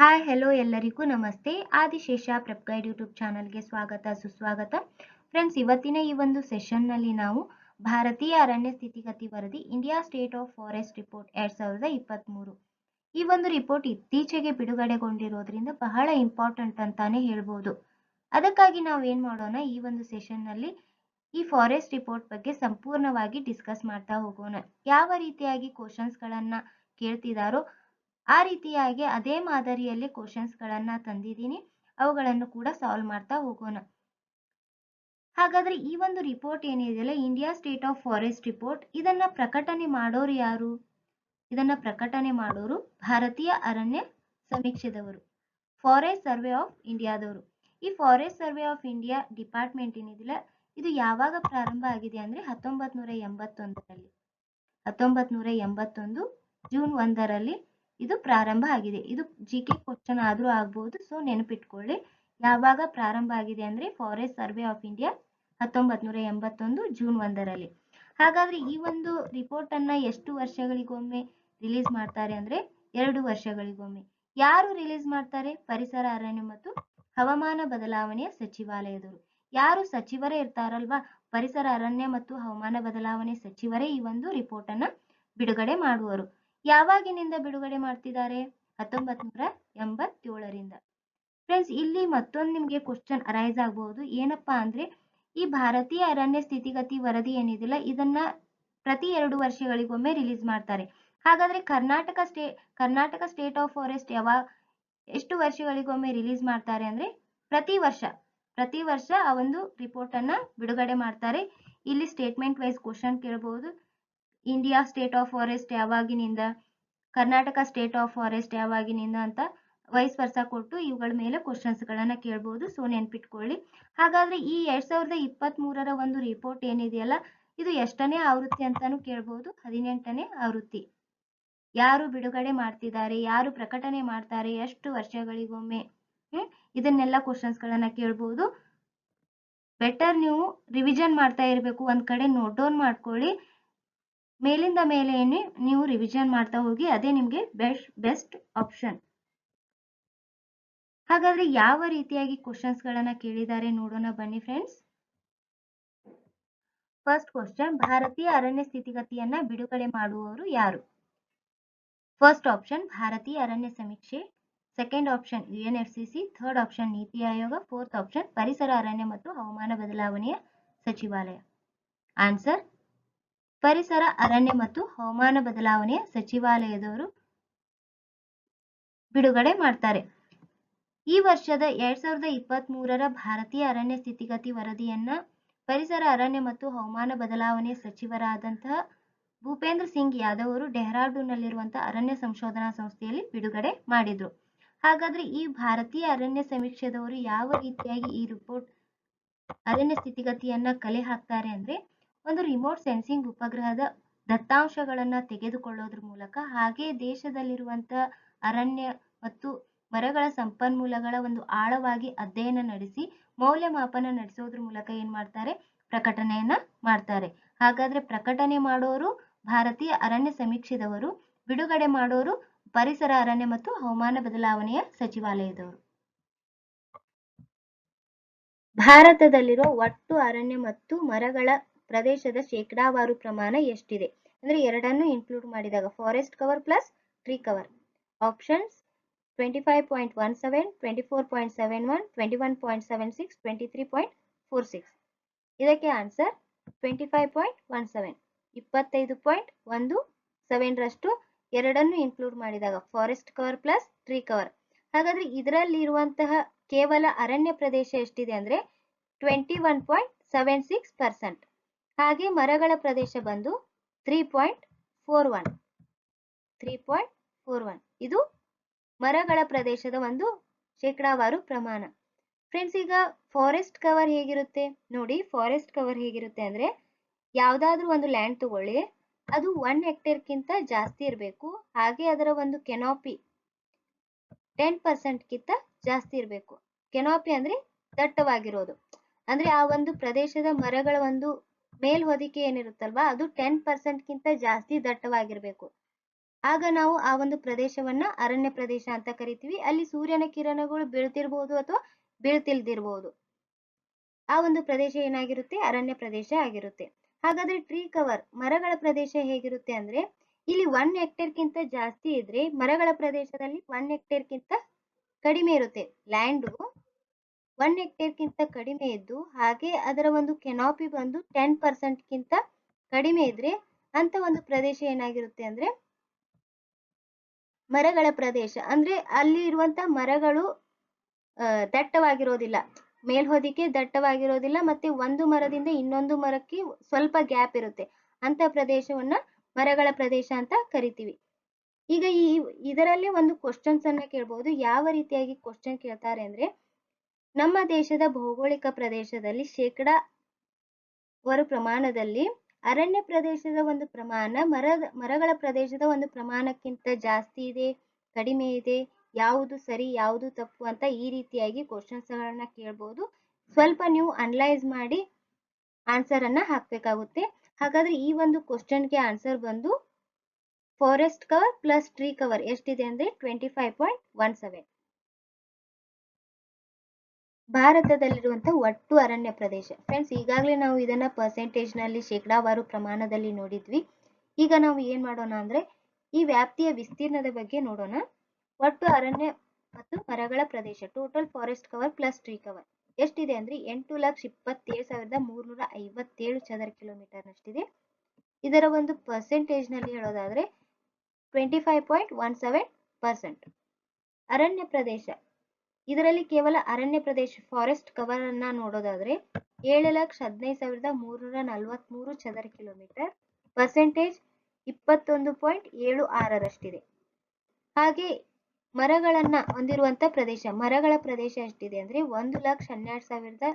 Hi hello ಎಲ್ಲರಿಗೂ ನಮಸ್ತೆ. Adishesha prep guide YouTube ಚಾನಲ್ಗೆ ಸ್ವಾಗತ, ಸುಸ್ವಾಗತ. ಫ್ರೆಂಡ್ಸ್ ಇವತ್ತಿನ ಈ ಒಂದು ಸೆಷನ್ನಲ್ಲಿ ನಾವು ಭಾರತೀಯ ಅರಣ್ಯ ಸ್ಥಿತಿಗತಿ ವರದಿ India state of forest report ಎರಡ್ ಸಾವಿರದ ಇಪ್ಪತ್ತ್ಮೂರು ಈ ಒಂದು ರಿಪೋರ್ಟ್ ಇತ್ತೀಚೆಗೆ ಬಿಡುಗಡೆಗೊಂಡಿರೋದ್ರಿಂದ ಬಹಳ ಇಂಪಾರ್ಟೆಂಟ್ ಅಂತಾನೆ ಹೇಳ್ಬೋದು. ಅದಕ್ಕಾಗಿ ನಾವು ಏನು ಮಾಡೋಣ, ಈ ಒಂದು ಸೆಷನ್ನಲ್ಲಿ ಈ ಫಾರೆಸ್ಟ್ ರಿಪೋರ್ಟ್ ಬಗ್ಗೆ ಸಂಪೂರ್ಣವಾಗಿ ಡಿಸ್ಕಸ್ ಮಾಡ್ತಾ ಹೋಗೋಣ. ಯಾವ ರೀತಿಯಾಗಿ ಕ್ವಶನ್ಸ್ಗಳನ್ನು ಕೇಳ್ತಿದಾರೋ ಆ ರೀತಿಯಾಗಿ ಅದೇ ಮಾದರಿಯಲ್ಲಿ ಕ್ವಶನ್ಸ್ಗಳನ್ನು ತಂದಿದ್ದೀನಿ. ಅವುಗಳನ್ನು ಕೂಡ ಸಾಲ್ವ್ ಮಾಡ್ತಾ ಹೋಗೋಣ. ಹಾಗಾದ್ರೆ ಈ ಒಂದು ರಿಪೋರ್ಟ್ ಏನಿದೆಯಲ್ಲ India state of forest report ಇದನ್ನ ಪ್ರಕಟಣೆ ಮಾಡೋರು ಯಾರು? ಇದನ್ನ ಪ್ರಕಟಣೆ ಮಾಡೋರು ಭಾರತೀಯ ಅರಣ್ಯ ಸಮೀಕ್ಷೆದವರು ಫಾರೆಸ್ಟ್ ಸರ್ವೆ ಆಫ್ ಇಂಡಿಯಾದವರು ಈ forest survey of India department ಏನಿದಿಲ್ಲ ಇದು ಯಾವಾಗ ಪ್ರಾರಂಭ ಆಗಿದೆ ಅಂದ್ರೆ ಹತ್ತೊಂಬತ್ ನೂರ ಎಂಬತ್ತೊಂದರಲ್ಲಿ. ಹತ್ತೊಂಬತ್ ನೂರ ಎಂಬತ್ತೊಂದು ಜೂನ್ ಒಂದರಲ್ಲಿ ಇದು ಪ್ರಾರಂಭ ಆಗಿದೆ. ಇದು ಜಿ ಕೆ ಕ್ವಶನ್ ಆದ್ರೂ ಆಗ್ಬೋದು. ಸೊ ನೆನಪಿಟ್ಕೊಳ್ಳಿ. ಯಾವಾಗ ಪ್ರಾರಂಭ ಆಗಿದೆ ಅಂದ್ರೆ ಫಾರೆಸ್ಟ್ ಸರ್ವೆ ಆಫ್ ಇಂಡಿಯಾ ಹತ್ತೊಂಬತ್ ನೂರ ಎಂಬತ್ತೊಂದು ಜೂನ್ ಒಂದರಲ್ಲಿ. ಹಾಗಾದ್ರೆ ಈ ಒಂದು ರಿಪೋರ್ಟ್ ಅನ್ನ ಎಷ್ಟು ವರ್ಷಗಳಿಗೊಮ್ಮೆ ರಿಲೀಸ್ ಮಾಡ್ತಾರೆ ಅಂದ್ರೆ ಎರಡು ವರ್ಷಗಳಿಗೊಮ್ಮೆ. ಯಾರು ರಿಲೀಸ್ ಮಾಡ್ತಾರೆ? ಪರಿಸರ, ಅರಣ್ಯ ಮತ್ತು ಹವಾಮಾನ ಬದಲಾವಣೆಯ ಸಚಿವಾಲಯದವರು. ಯಾರು ಸಚಿವರೇ ಇರ್ತಾರಲ್ವಾ? ಪರಿಸರ, ಅರಣ್ಯ ಮತ್ತು ಹವಾಮಾನ ಬದಲಾವಣೆ ಸಚಿವರೇ ಈ ಒಂದು ರಿಪೋರ್ಟ್ ಅನ್ನ ಬಿಡುಗಡೆ ಮಾಡುವರು ಯಾವಾಗಿನಿಂದ ಬಿಡುಗಡೆ ಮಾಡ್ತಿದ್ದಾರೆ? ಹತ್ತೊಂಬತ್ ನೂರ ಎಂಬತ್ತೇಳರಿಂದ. ಫ್ರೆಂಡ್ಸ್, ಇಲ್ಲಿ ಮತ್ತೊಂದು ನಿಮಗೆ ಕ್ವಶನ್ ಅರೈಸ್ ಆಗಬಹುದು ಏನಪ್ಪಾ ಅಂದ್ರೆ, ಈ ಭಾರತೀಯ ಅರಣ್ಯ ಸ್ಥಿತಿಗತಿ ವರದಿ ಏನಿದಿಲ್ಲ ಇದನ್ನ ಪ್ರತಿ ಎರಡು ವರ್ಷಗಳಿಗೊಮ್ಮೆ ರಿಲೀಸ್ ಮಾಡ್ತಾರೆ. ಹಾಗಾದ್ರೆ Karnataka state, Karnataka state of forest ಯಾವಾಗ ಎಷ್ಟು ವರ್ಷಗಳಿಗೊಮ್ಮೆ ರಿಲೀಸ್ ಮಾಡ್ತಾರೆ ಅಂದ್ರೆ, ಪ್ರತಿ ವರ್ಷ ಪ್ರತಿ ವರ್ಷ ಆ ಒಂದು ರಿಪೋರ್ಟ್ ಅನ್ನ ಬಿಡುಗಡೆ ಮಾಡ್ತಾರೆ. ಇಲ್ಲಿ ಸ್ಟೇಟ್ಮೆಂಟ್ ವೈಸ್ ಕ್ವಶನ್ ಕೇಳಬಹುದು ಇಂಡಿಯಾ ಸ್ಟೇಟ್ ಆಫ್ ಫಾರೆಸ್ಟ್ ಯಾವಾಗಿನಿಂದ, ಕರ್ನಾಟಕ ಸ್ಟೇಟ್ ಆಫ್ ಫಾರೆಸ್ಟ್ ಯಾವಾಗಿನಿಂದ ಅಂತ ವೈಸ್ ವರ್ಷ ಕೊಟ್ಟು ಇವುಗಳ ಮೇಲೆ ಕ್ವಶನ್ಸ್ ಗಳನ್ನ ಕೇಳಬಹುದು ಸೊ ನೆನ್ಪಿಟ್ಕೊಳ್ಳಿ. ಹಾಗಾದ್ರೆ ಈ ಎರಡ್ ಸಾವಿರದ ಇಪ್ಪತ್ತ್ ಮೂರರ ಒಂದು ರಿಪೋರ್ಟ್ ಏನಿದೆಯಲ್ಲ, ಇದು ಎಷ್ಟನೇ ಆವೃತ್ತಿ ಅಂತಾನು ಕೇಳಬಹುದು ಹದಿನೆಂಟನೇ ಆವೃತ್ತಿ. ಯಾರು ಬಿಡುಗಡೆ ಮಾಡ್ತಿದ್ದಾರೆ, ಯಾರು ಪ್ರಕಟಣೆ ಮಾಡ್ತಾರೆ, ಎಷ್ಟು ವರ್ಷಗಳಿಗೊಮ್ಮೆ, ಹ್ಮ್? ಇದನ್ನೆಲ್ಲ ಕ್ವಶನ್ಸ್ ಗಳನ್ನ ಕೇಳಬಹುದು ಬೆಟರ್ ನೀವು ರಿವಿಷನ್ ಮಾಡ್ತಾ ಇರಬೇಕು. ಒಂದ್ ಕಡೆ ನೋಟ್ ಡೌನ್ ಮಾಡ್ಕೊಳ್ಳಿ. ಮೇಲಿಂದ ಮೇಲೆ ನೀವು ರಿವಿಷನ್ ಮಾಡ್ತಾ ಹೋಗಿ ಅದೇ ನಿಮ್ಗೆ ಬೆಸ್ಟ್ ಬೆಸ್ಟ್ ಆಪ್ಷನ್ ಹಾಗಾದ್ರೆ ಯಾವ ರೀತಿಯಾಗಿ ಕ್ವಶನ್ಸ್ ಗಳನ್ನ ಕೇಳಿದ್ದಾರೆ ನೋಡೋಣ ಬನ್ನಿ ಫ್ರೆಂಡ್ಸ್ ಫಸ್ಟ್ ಕ್ವಶನ್ ಭಾರತೀಯ ಅರಣ್ಯ ಸ್ಥಿತಿಗತಿಯನ್ನ ಬಿಡುಗಡೆ ಮಾಡುವವರು ಯಾರು? ಫಸ್ಟ್ ಆಪ್ಷನ್ ಭಾರತೀಯ ಅರಣ್ಯ ಸಮೀಕ್ಷೆ. Second option UNFCCC third option NITI Aayog. Fourth option ಪರಿಸರ ಅರಣ್ಯ ಮತ್ತು ಹವಾಮಾನ ಬದಲಾವಣೆಯ ಸಚಿವಾಲಯ. ಆನ್ಸರ್ ಪರಿಸರ, ಅರಣ್ಯ ಮತ್ತು ಹವಾಮಾನ ಬದಲಾವಣೆಯ ಸಚಿವಾಲಯದವರು ಬಿಡುಗಡೆ ಮಾಡ್ತಾರೆ. ಈ ವರ್ಷದ ಎರಡ್ ಸಾವಿರದ ಇಪ್ಪತ್ತ್ ಮೂರರ ಭಾರತೀಯ ಅರಣ್ಯ ಸ್ಥಿತಿಗತಿ ವರದಿಯನ್ನ ಪರಿಸರ, ಅರಣ್ಯ ಮತ್ತು ಹವಾಮಾನ ಬದಲಾವಣೆ ಸಚಿವರಾದಂತಹ ಭೂಪೇಂದ್ರ ಸಿಂಗ್ ಯಾದವ್ ಅವರು ಡೆಹ್ರಾಡೂನ್ನಲ್ಲಿರುವಂತಹ ಅರಣ್ಯ ಸಂಶೋಧನಾ ಸಂಸ್ಥೆಯಲ್ಲಿ ಬಿಡುಗಡೆ ಮಾಡಿದ್ರು. ಹಾಗಾದ್ರೆ ಈ ಭಾರತೀಯ ಅರಣ್ಯ ಸಮೀಕ್ಷೆದವರು ಯಾವ ರೀತಿಯಾಗಿ ಈ ರಿಪೋರ್ಟ್ ಅರಣ್ಯ ಸ್ಥಿತಿಗತಿಯನ್ನ ಕಲೆ ಹಾಕ್ತಾರೆ ಅಂದ್ರೆ ಒಂದು ರಿಮೋಟ್ ಸೆನ್ಸಿಂಗ್ ಉಪಗ್ರಹದ ದತ್ತಾಂಶಗಳನ್ನ ತೆಗೆದುಕೊಳ್ಳೋದ್ರ ಮೂಲಕ ಹಾಗೆ ದೇಶದಲ್ಲಿರುವಂತಹ ಅರಣ್ಯ ಮತ್ತು ಮರಗಳ ಸಂಪನ್ಮೂಲಗಳ ಒಂದು ಆಳವಾಗಿ ಅಧ್ಯಯನ ನಡೆಸಿ ಮೌಲ್ಯಮಾಪನ ನಡೆಸೋದ್ರ ಮೂಲಕ ಏನ್ ಮಾಡ್ತಾರೆ? ಪ್ರಕಟಣೆಯನ್ನ ಮಾಡ್ತಾರೆ. ಹಾಗಾದ್ರೆ ಪ್ರಕಟಣೆ ಮಾಡೋರು ಭಾರತೀಯ ಅರಣ್ಯ ಸಮೀಕ್ಷೆದವರು, ಬಿಡುಗಡೆ ಮಾಡೋರು ಪರಿಸರ ಅರಣ್ಯ ಮತ್ತು ಹವಾಮಾನ ಬದಲಾವಣೆಯ ಸಚಿವಾಲಯದವರು. ಭಾರತದಲ್ಲಿರುವ ಒಟ್ಟು ಅರಣ್ಯ ಮತ್ತು ಮರಗಳ ಪ್ರದೇಶದ ಶೇಕಡಾವಾರು ಪ್ರಮಾಣ ಎಷ್ಟಿದೆ? ಅಂದ್ರೆ ಎರಡನ್ನು ಇನ್ಕ್ಲೂಡ್ ಮಾಡಿದಾಗ forest cover plus tree cover options twenty five point one twenty four point seven one twenty one point seven six twenty point four six ಇದಕ್ಕೆ answer twenty five point one seven ಇಪ್ಪತ್ತೈದು point ಒಂದು ಸೆವೆನ್ರಷ್ಟು ಎರಡನ್ನು include ಮಾಡಿದಾಗ forest cover plus tree cover ಹಾಗಾದ್ರೆ ಇದರಲ್ಲಿರುವಂತಹ ಕೇವಲ ಅರಣ್ಯ ಪ್ರದೇಶ ಎಷ್ಟಿದೆ ಅಂದ್ರೆ twenty one point seven six percent ಹಾಗೆ ಮರಗಳ ಪ್ರದೇಶ ಬಂದು three point four one three point four one ಇದು ಮರಗಳ ಪ್ರದೇಶದ ಒಂದು ಶೇಕಡಾವಾರು ಪ್ರಮಾಣ. ಫ್ರೆಂಡ್ಸ್ ಈಗ ಫಾರೆಸ್ಟ್ ಕವರ್ ಹೇಗಿರುತ್ತೆ? ನೋಡಿ ಫಾರೆಸ್ಟ್ ಕವರ್ ಹೇಗಿರುತ್ತೆ ಅಂದ್ರೆ ಯಾವ್ದಾದ್ರೂ ಒಂದು ಲ್ಯಾಂಡ್ ತಗೊಳ್ಳಿ, ಅದು ಒನ್ ಹೆಕ್ಟೇರ್ಗಿಂತ ಜಾಸ್ತಿ ಇರಬೇಕು. ಹಾಗೆ ಅದರ ಒಂದು ಕೆನಾಪಿ ಟೆನ್ ಪರ್ಸೆಂಟ್ಗಿಂತ ಜಾಸ್ತಿ ಇರಬೇಕು. ಕೆನಾಪಿ ಅಂದ್ರೆ ದಟ್ಟವಾಗಿರೋದು. ಅಂದ್ರೆ ಆ ಒಂದು ಪ್ರದೇಶದ ಮರಗಳ ಒಂದು ಮೇಲ್ ಹೊದಿಕೆ ಏನಿರುತ್ತಲ್ವಾ, ಅದು ಟೆನ್ ಪರ್ಸೆಂಟ್ಗಿಂತ ಜಾಸ್ತಿ ದಟ್ಟವಾಗಿರ್ಬೇಕು. ಆಗ ನಾವು ಆ ಒಂದು ಪ್ರದೇಶವನ್ನ ಅರಣ್ಯ ಪ್ರದೇಶ ಅಂತ ಕರಿತೀವಿ. ಅಲ್ಲಿ ಸೂರ್ಯನ ಕಿರಣಗಳು ಬೀಳ್ತಿರ್ಬಹುದು ಅಥವಾ ಬೀಳ್ತಿಲ್ದಿರ್ಬಹುದು ಆ ಒಂದು ಪ್ರದೇಶ ಏನಾಗಿರುತ್ತೆ? ಅರಣ್ಯ ಪ್ರದೇಶ ಆಗಿರುತ್ತೆ. ಹಾಗಾದ್ರೆ ಟ್ರೀ ಕವರ್ ಮರಗಳ ಪ್ರದೇಶ ಹೇಗಿರುತ್ತೆ ಅಂದ್ರೆ, ಇಲ್ಲಿ ಒನ್ ಹೆಕ್ಟೇರ್ಗಿಂತ ಜಾಸ್ತಿ ಇದ್ರೆ ಮರಗಳ ಪ್ರದೇಶದಲ್ಲಿ ಒನ್ ಹೆಕ್ಟೇರ್ಗಿಂತ ಕಡಿಮೆ ಇರುತ್ತೆ. ಲ್ಯಾಂಡು ಒನ್ ಹೆಕ್ಟೇರ್ಗಿಂತ ಕಡಿಮೆ ಇದ್ದು, ಹಾಗೆ ಅದರ ಒಂದು ಕೆನಾಪಿ ಬಂದು ಟೆನ್ ಪರ್ಸೆಂಟ್ಗಿಂತ ಕಡಿಮೆ ಇದ್ರೆ ಅಂತ ಒಂದು ಪ್ರದೇಶ ಏನಾಗಿರುತ್ತೆ ಅಂದ್ರೆ, ಮರಗಳ ಪ್ರದೇಶ. ಅಂದ್ರೆ ಅಲ್ಲಿ ಇರುವಂತ ಮರಗಳು ದಟ್ಟವಾಗಿರೋದಿಲ್ಲ. ಮೇಲ್ಹೊದಿಕೆ ದಟ್ಟವಾಗಿರೋದಿಲ್ಲ ಮತ್ತೆ ಒಂದು ಮರದಿಂದ ಇನ್ನೊಂದು ಮರಕ್ಕೆ ಸ್ವಲ್ಪ ಗ್ಯಾಪ್ ಇರುತ್ತೆ. ಅಂತ ಪ್ರದೇಶವನ್ನ ಮರಗಳ ಪ್ರದೇಶ ಅಂತ ಕರಿತೀವಿ. ಈಗ ಈ, ಇದರಲ್ಲಿ ಒಂದು ಕ್ವಶನ್ಸ್ ಅನ್ನ ಕೇಳ್ಬಹುದು ಯಾವ ರೀತಿಯಾಗಿ ಕ್ವಶನ್ ಕೇಳ್ತಾರೆ ಅಂದ್ರೆ ನಮ್ಮ ದೇಶದ ಭೌಗೋಳಿಕ ಪ್ರದೇಶದಲ್ಲಿ ಶೇಕಡ ವರ ಪ್ರಮಾಣದಲ್ಲಿ ಅರಣ್ಯ ಪ್ರದೇಶದ ಒಂದು ಪ್ರಮಾಣ ಮರದ ಮರಗಳ ಪ್ರದೇಶದ ಒಂದು ಪ್ರಮಾಣಕ್ಕಿಂತ ಜಾಸ್ತಿ ಇದೆ, ಕಡಿಮೆ ಇದೆ, ಯಾವುದು ಸರಿ, ಯಾವುದು ತಪ್ಪು ಅಂತ ಈ ರೀತಿಯಾಗಿ ಕ್ವಶನ್ಸ್ ಗಳನ್ನ ಕೇಳ್ಬೋದು. ಸ್ವಲ್ಪ ನೀವು ಅನಲೈಸ್ ಮಾಡಿ ಆನ್ಸರ್ ಅನ್ನ ಹಾಕ್ಬೇಕಾಗುತ್ತೆ. ಹಾಗಾದ್ರೆ ಈ ಒಂದು ಕ್ವಶನ್ಗೆ ಆನ್ಸರ್ ಬಂದು forest cover plus tree cover ಎಷ್ಟಿದೆ ಅಂದ್ರೆ twenty five point one seven ಭಾರತದಲ್ಲಿರುವಂತಹ ಒಟ್ಟು ಅರಣ್ಯ ಪ್ರದೇಶ. ಫ್ರೆಂಡ್ಸ್ ಈಗಾಗಲೇ ನಾವು ಇದನ್ನ ಪರ್ಸೆಂಟೇಜ್ನಲ್ಲಿ ಶೇಕಡಾವಾರು ಪ್ರಮಾಣದಲ್ಲಿ ನೋಡಿದ್ವಿ. ಈಗ ನಾವು ಏನ್ ಮಾಡೋಣ ಅಂದ್ರೆ, ಈ ವ್ಯಾಪ್ತಿಯ ವಿಸ್ತೀರ್ಣದ ಬಗ್ಗೆ ನೋಡೋಣ. ಒಟ್ಟು ಅರಣ್ಯ ಮತ್ತು ಮರಗಳ ಪ್ರದೇಶ total forest cover plus tree cover ಎಷ್ಟಿದೆ ಅಂದ್ರೆ, ಎಂಟು ಲಕ್ಷ ಇಪ್ಪತ್ತೇಳು ಸಾವಿರದ ಮೂರ್ನೂರ ಐವತ್ತೇಳು ಚದರ ಕಿಲೋಮೀಟರ್ ನಷ್ಟಿದೆ. ಇದರ ಒಂದು ಪರ್ಸೆಂಟೇಜ್ನಲ್ಲಿ ಹೇಳೋದಾದ್ರೆ twenty five point one seven percent ಅರಣ್ಯ ಪ್ರದೇಶ ಇದರಲ್ಲಿ ಕೇವಲ ಅರಣ್ಯ ಪ್ರದೇಶ ಫಾರೆಸ್ಟ್ ಕವರ್ ಅನ್ನ ನೋಡೋದಾದ್ರೆ ಏಳು ಲಕ್ಷ ಹದಿನೈದು ಸಾವಿರದ ಮೂರ್ನೂರ ನಲವತ್ಮೂರು ಚದರ ಕಿಲೋಮೀಟರ್ ಪರ್ಸೆಂಟೇಜ್ ಇಪ್ಪತ್ತೊಂದು ಪಾಯಿಂಟ್ ಏಳು ಆರರಷ್ಟಿದೆ. ಹಾಗೆ ಮರಗಳನ್ನ ಹೊಂದಿರುವಂತ ಪ್ರದೇಶ, ಮರಗಳ ಪ್ರದೇಶ ಎಷ್ಟಿದೆ ಅಂದ್ರೆ ಒಂದು ಲಕ್ಷ ಹನ್ನೆರಡು ಸಾವಿರದ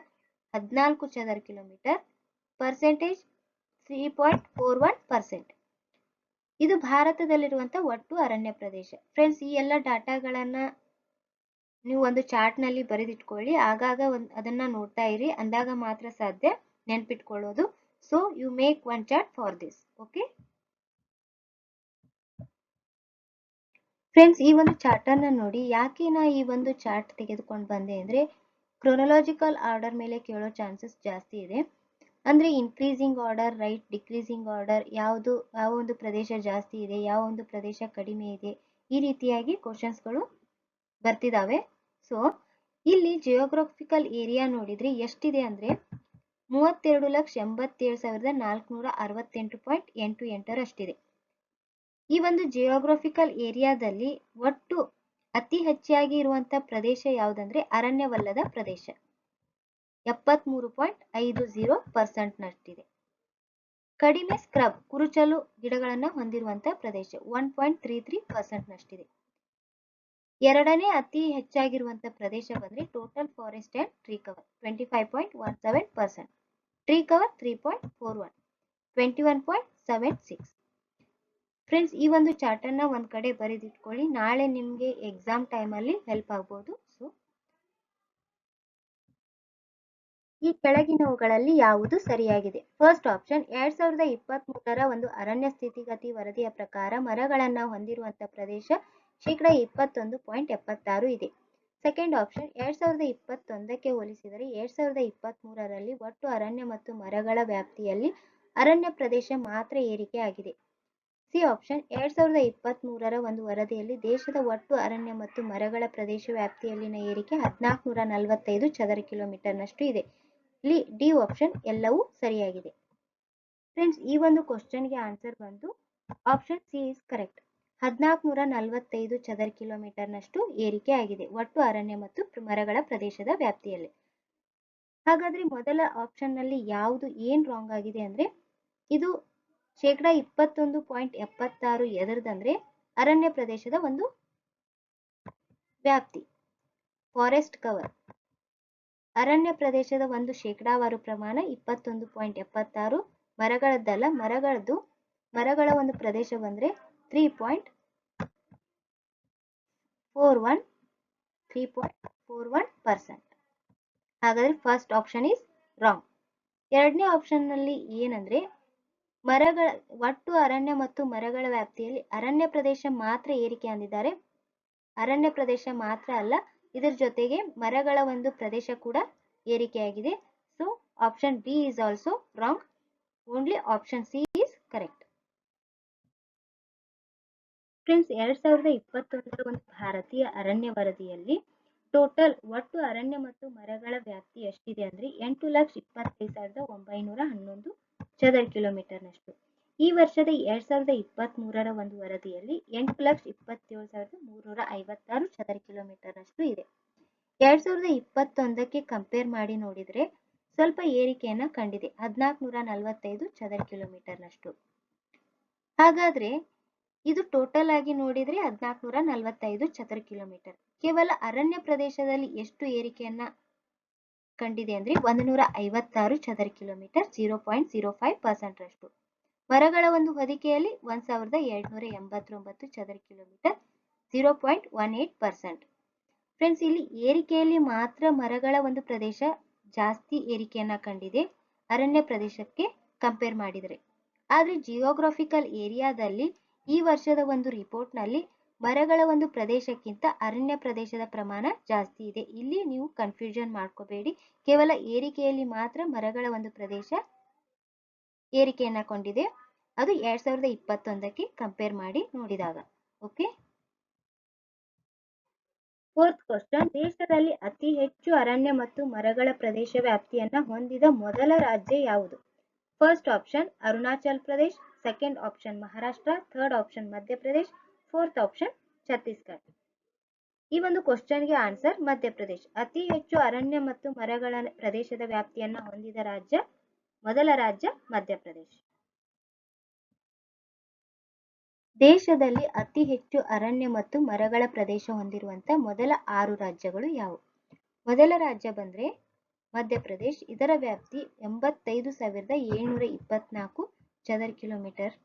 ಹದಿನಾಲ್ಕು ಚದರ kilometre percentage three point four one percent ಇದು ಭಾರತದಲ್ಲಿರುವಂತ ಒಟ್ಟು ಅರಣ್ಯ ಪ್ರದೇಶ. ಫ್ರೆಂಡ್ಸ್ ಈ ಎಲ್ಲ ಡಾಟಾಗಳನ್ನ ನೀವು ಒಂದು ಚಾರ್ಟ್ನಲ್ಲಿ ಬರೆದಿಟ್ಕೊಳ್ಳಿ. ಆಗಾಗ ಒಂದು ಅದನ್ನ ನೋಡ್ತಾ ಇರಿ. ಅಂದಾಗ ಮಾತ್ರ ಸಾಧ್ಯ ನೆನ್ಪಿಟ್ಕೊಳ್ಳೋದು. So you make one chart for this okay friends ಈ ಒಂದು ಚಾರ್ಟ್ ಅನ್ನ ನೋಡಿ. ಯಾಕೆ ನಾ ಈ ಒಂದು ಚಾರ್ಟ್ ತೆಗೆದುಕೊಂಡು ಬಂದೆ ಅಂದರೆ ಕ್ರೊನೊಲಾಜಿಕಲ್ ಆರ್ಡರ್ ಮೇಲೆ ಕೇಳೋ ಚಾನ್ಸಸ್ ಜಾಸ್ತಿ ಇದೆ. ಅಂದ್ರೆ increasing order right decreasing order ಯಾವುದು, ಯಾವ ಒಂದು ಪ್ರದೇಶ ಜಾಸ್ತಿ ಇದೆ, ಯಾವ ಒಂದು ಪ್ರದೇಶ ಕಡಿಮೆ ಇದೆ, ಈ ರೀತಿಯಾಗಿ ಕ್ವಶನ್ಸ್ಗಳು ಬರ್ತಿದಾವೆ. ಸೊ ಇಲ್ಲಿ ಜಿಯೋಗ್ರಫಿಕಲ್ ಏರಿಯಾ ನೋಡಿದ್ರೆ ಎಷ್ಟಿದೆ ಅಂದ್ರೆ ಮೂವತ್ತೆರಡು ಲಕ್ಷ ಎಂಬತ್ತೇಳು ಸಾವಿರದ ನಾಲ್ಕುನೂರ ಅರವತ್ತೆಂಟು ಪಾಯಿಂಟ್ ಎಂಟು ಎಂಟರಷ್ಟಿದೆ ಈ ಒಂದು ಜಿಯೋಗ್ರಫಿಕಲ್ ಏರಿಯಾದಲ್ಲಿ ಒಟ್ಟು ಅತಿ ಹೆಚ್ಚಾಗಿ ಇರುವಂಥ ಪ್ರದೇಶ ಯಾವುದಂದ್ರೆ ಅರಣ್ಯವಲ್ಲದ ಪ್ರದೇಶ. ಎಪ್ಪತ್ಮೂರು ಪಾಯಿಂಟ್ ಐದು ಜೀರೋ ಪರ್ಸೆಂಟ್ ನಷ್ಟಿದೆ. ಕಡಿಮೆ ಸ್ಕ್ರಬ್ ಕುರುಚಲು ಗಿಡಗಳನ್ನ ಹೊಂದಿರುವಂಥ ಪ್ರದೇಶ one point three three percent ನಷ್ಟಿದೆ. ಎರಡನೇ ಅತಿ ಹೆಚ್ಚಾಗಿರುವಂತ ಪ್ರದೇಶ ಬಂದ್ರೆ total forest and tree cover twenty five point one seven percent tree cover three point four one friends ಈ ಒಂದು ಚಾರ್ಟ್ ಅನ್ನ ಒಂದ್ ಕಡೆ ಬರೆದಿಟ್ಕೊಳ್ಳಿ. ನಾಳೆ ನಿಮ್ಗೆ ಎಕ್ಸಾಮ್ ಟೈಮ್ ಅಲ್ಲಿ ಹೆಲ್ಪ್ ಆಗ್ಬೋದು. ಸೊ ಈ ಕೆಳಗಿನವುಗಳಲ್ಲಿ ಯಾವುದು ಸರಿಯಾಗಿದೆ? ಫಸ್ಟ್ ಆಪ್ಷನ್ ಎರಡ್ ಸಾವಿರದ ಇಪ್ಪತ್ತ್ ಮೂರರ ಒಂದು ಅರಣ್ಯ ಸ್ಥಿತಿಗತಿ ವರದಿಯ ಪ್ರಕಾರ ಮರಗಳನ್ನ ಹೊಂದಿರುವಂತ ಪ್ರದೇಶ ಶೇಕಡ ಇಪ್ಪತ್ತೊಂದು ಪಾಯಿಂಟ್ ಎಪ್ಪತ್ತಾರು ಇದೆ. ಸೆಕೆಂಡ್ ಆಪ್ಷನ್ ಎರಡ್ ಸಾವಿರದ ಇಪ್ಪತ್ತೊಂದಕ್ಕೆ ಹೋಲಿಸಿದರೆ ಎರಡ್ ಸಾವಿರದ ಇಪ್ಪತ್ತ್ ಮೂರರಲ್ಲಿ ಒಟ್ಟು ಅರಣ್ಯ ಮತ್ತು ಮರಗಳ ವ್ಯಾಪ್ತಿಯಲ್ಲಿ ಅರಣ್ಯ ಪ್ರದೇಶ ಮಾತ್ರ ಏರಿಕೆ ಆಗಿದೆ. ಸಿ ಆಪ್ಷನ್ ಎರಡ್ ಸಾವಿರದ ಇಪ್ಪತ್ತ್ ಮೂರರ ಒಂದು ವರದಿಯಲ್ಲಿ ದೇಶದ ಒಟ್ಟು ಅರಣ್ಯ ಮತ್ತು ಮರಗಳ ಪ್ರದೇಶ ವ್ಯಾಪ್ತಿಯಲ್ಲಿನ ಏರಿಕೆ ಹದಿನಾಲ್ಕುನೂರ ನಲವತ್ತೈದು ಚದರ ಕಿಲೋಮೀಟರ್ನಷ್ಟು ಇದೆ. ಇಲ್ಲಿ ಡಿ ಆಪ್ಷನ್ ಎಲ್ಲವೂ ಸರಿಯಾಗಿದೆ. ಫ್ರೆಂಡ್ಸ್ ಈ ಒಂದು ಕ್ವಶನ್ಗೆ ಆನ್ಸರ್ ಬಂದು ಆಪ್ಷನ್ ಸಿ ಇಸ್ ಕರೆಕ್ಟ್ ಹದಿನಾಲ್ಕುನೂರ ನಲವತ್ತೈದು ಚದರ ಏರಿಕೆ ಆಗಿದೆ. ಒಟ್ಟು ಅರಣ್ಯ ಮತ್ತು ಮರಗಳ ಪ್ರದೇಶದ ವ್ಯಾಪ್ತಿಯಲ್ಲಿ. ಹಾಗಾದ್ರೆ ಮೊದಲ ಆಪ್ಷನ್ನಲ್ಲಿ ಯಾವುದು ಏನ್ ರಾಂಗ್ ಆಗಿದೆ ಅಂದ್ರೆ, ಇದು ಶೇಕಡ ಇಪ್ಪತ್ತೊಂದು ಪಾಯಿಂಟ್ ಎಪ್ಪತ್ತಾರು ಎದರದಂದ್ರೆ ಅರಣ್ಯ ಪ್ರದೇಶದ ಒಂದು ವ್ಯಾಪ್ತಿ ಫಾರೆಸ್ಟ್ ಕವರ್ ಅರಣ್ಯ ಪ್ರದೇಶದ ಒಂದು ಶೇಕಡಾವಾರು ಪ್ರಮಾಣ ಇಪ್ಪತ್ತೊಂದು ಪಾಯಿಂಟ್ ಎಪ್ಪತ್ತಾರು ಮರಗಳದ್ದಲ್ಲ, ಮರಗಳದ್ದು ಮರಗಳ ಒಂದು ಪ್ರದೇಶ ಬಂದ್ರೆ three point four one three point four one percent ಹಾಗಾದ್ರೆ ಫಸ್ಟ್ ಆಪ್ಷನ್ ಈಸ್ ರಾಂಗ್ ಎರಡನೇ ಆಪ್ಷನ್ನಲ್ಲಿ ಏನಂದ್ರೆ, ಮರಗಳ, ಒಟ್ಟು ಅರಣ್ಯ ಮತ್ತು ಮರಗಳ ವ್ಯಾಪ್ತಿಯಲ್ಲಿ ಅರಣ್ಯ ಪ್ರದೇಶ ಮಾತ್ರ ಏರಿಕೆ ಅಂದಿದ್ದಾರೆ. ಅರಣ್ಯ ಪ್ರದೇಶ ಮಾತ್ರ ಅಲ್ಲ, ಇದರ ಜೊತೆಗೆ ಮರಗಳ ಒಂದು ಪ್ರದೇಶ ಕೂಡ ಏರಿಕೆಯಾಗಿದೆ. So option B is also wrong only option C is correct friends ಎರಡ್ ಸಾವಿರದ ಇಪ್ಪತ್ತೊಂದರ ಒಂದು ಭಾರತೀಯ ಅರಣ್ಯ ವರದಿಯಲ್ಲಿ ಟೋಟಲ್ ಒಟ್ಟು ಅರಣ್ಯ ಮತ್ತು ಮರಗಳ ವ್ಯಾಪ್ತಿ ಎಷ್ಟಿದೆ ಅಂದ್ರೆ ಎಂಟು ಲಕ್ಷ ಇಪ್ಪತ್ತೈದು ಸಾವಿರದ ಒಂಬೈನೂರ ಹನ್ನೊಂದು ಚದರ ಕಿಲೋಮೀಟರ್ನಷ್ಟು. ಈ ವರ್ಷದ ಎರಡ್ ಸಾವಿರದ ಇಪ್ಪತ್ತ್ ಮೂರರ ಒಂದು ವರದಿಯಲ್ಲಿ ಎಂಟು ಲಕ್ಷ ಇಪ್ಪತ್ತೇಳು ಸಾವಿರದ ಮೂರ್ನೂರ ಐವತ್ತಾರು ಚದರ ಕಿಲೋಮೀಟರ್ನಷ್ಟು ಇದೆ. ಎರಡ್ ಸಾವಿರದ ಇಪ್ಪತ್ತೊಂದಕ್ಕೆ ಕಂಪೇರ್ ಮಾಡಿ ನೋಡಿದ್ರೆ ಸ್ವಲ್ಪ ಏರಿಕೆಯನ್ನ ಕಂಡಿದೆ. ಹದಿನಾಲ್ಕು ನೂರ ನಲವತ್ತೈದು ಚದರ ಕಿಲೋಮೀಟರ್ನಷ್ಟು. ಹಾಗಾದ್ರೆ ಇದು ಟೋಟಲ್ ಆಗಿ ನೋಡಿದ್ರೆ ಹದಿನಾಲ್ಕು ನೂರ ನಲವತ್ತೈದು ಚದರ ಕಿಲೋಮೀಟರ್ ಕೇವಲ ಅರಣ್ಯ ಪ್ರದೇಶದಲ್ಲಿ ಎಷ್ಟು ಏರಿಕೆಯನ್ನ ಕಂಡಿದೆ ಅಂದ್ರೆ ಒಂದು ನೂರ ಐವತ್ತಾರು ಚದರ kilometre zero point zero five percent ರಷ್ಟು. ಮರಗಳ ಒಂದು ಹೊದಿಕೆಯಲ್ಲಿ ಒಂದ್ ಸಾವಿರದ ಎರಡ್ನೂರ ಎಂಬತ್ತೊಂಬತ್ತು ಚದರ kilometre zero point one eight percent friends ಇಲ್ಲಿ ಏರಿಕೆಯಲ್ಲಿ ಮಾತ್ರ ಮರಗಳ ಒಂದು ಪ್ರದೇಶ ಜಾಸ್ತಿ ಏರಿಕೆಯನ್ನ ಕಂಡಿದೆ, ಅರಣ್ಯ ಪ್ರದೇಶಕ್ಕೆ ಕಂಪೇರ್ ಮಾಡಿದರೆ. ಆದ್ರೆ ಜಿಯೋಗ್ರಫಿಕಲ್ ಏರಿಯಾದಲ್ಲಿ ಈ ವರ್ಷದ ಒಂದು ರಿಪೋರ್ಟ್ನಲ್ಲಿ ಮರಗಳ ಒಂದು ಪ್ರದೇಶಕ್ಕಿಂತ ಅರಣ್ಯ ಪ್ರದೇಶದ ಪ್ರಮಾಣ ಜಾಸ್ತಿ ಇದೆ. ಇಲ್ಲಿ ನೀವು ಕನ್ಫ್ಯೂಷನ್ ಮಾಡ್ಕೋಬೇಡಿ. ಕೇವಲ ಏರಿಕೆಯಲ್ಲಿ ಮಾತ್ರ ಮರಗಳ ಒಂದು ಪ್ರದೇಶ ಏರಿಕೆಯನ್ನ ಕೊಂಡಿದೆ. ಅದು ಎರಡ್ ಸಾವಿರದ ಇಪ್ಪತ್ತೊಂದಕ್ಕೆ ಕಂಪೇರ್ ಮಾಡಿ ನೋಡಿದಾಗ. ಓಕೆ ಫೋರ್ತ್ ಕ್ವಶನ್ ದೇಶದಲ್ಲಿ ಅತಿ ಹೆಚ್ಚು ಅರಣ್ಯ ಮತ್ತು ಮರಗಳ ಪ್ರದೇಶ ವ್ಯಾಪ್ತಿಯನ್ನ ಹೊಂದಿದ ಮೊದಲ ರಾಜ್ಯ ಯಾವುದು? First option Arunachal Pradesh. Second option Maharashtra third option Madhya Pradesh fourth option Chhattisgarh ಈ ಒಂದು ಕ್ವಶನ್ಗೆ ಆನ್ಸರ್ ಮಧ್ಯಪ್ರದೇಶ್ ಅತಿ ಹೆಚ್ಚು ಅರಣ್ಯ ಮತ್ತು ಮರಗಳ ಪ್ರದೇಶದ ವ್ಯಾಪ್ತಿಯನ್ನ ಹೊಂದಿದ ರಾಜ್ಯ, ಮೊದಲ ರಾಜ್ಯ ಮಧ್ಯಪ್ರದೇಶ್ ದೇಶದಲ್ಲಿ ಅತಿ ಹೆಚ್ಚು ಅರಣ್ಯ ಮತ್ತು ಮರಗಳ ಪ್ರದೇಶ ಹೊಂದಿರುವಂತ ಮೊದಲ ಆರು ರಾಜ್ಯಗಳು ಯಾವುವು? ಮೊದಲ ರಾಜ್ಯ ಬಂದ್ರೆ ಮಧ್ಯಪ್ರದೇಶ್ ಇದರ ವ್ಯಾಪ್ತಿ ಎಂಬತ್ತೈದು ಸಾವಿರದ ಏಳ್ನೂರ ಇಪ್ಪತ್ನಾಲ್ಕು ಚದರ ಕಿಲೋಮೀಟರ್.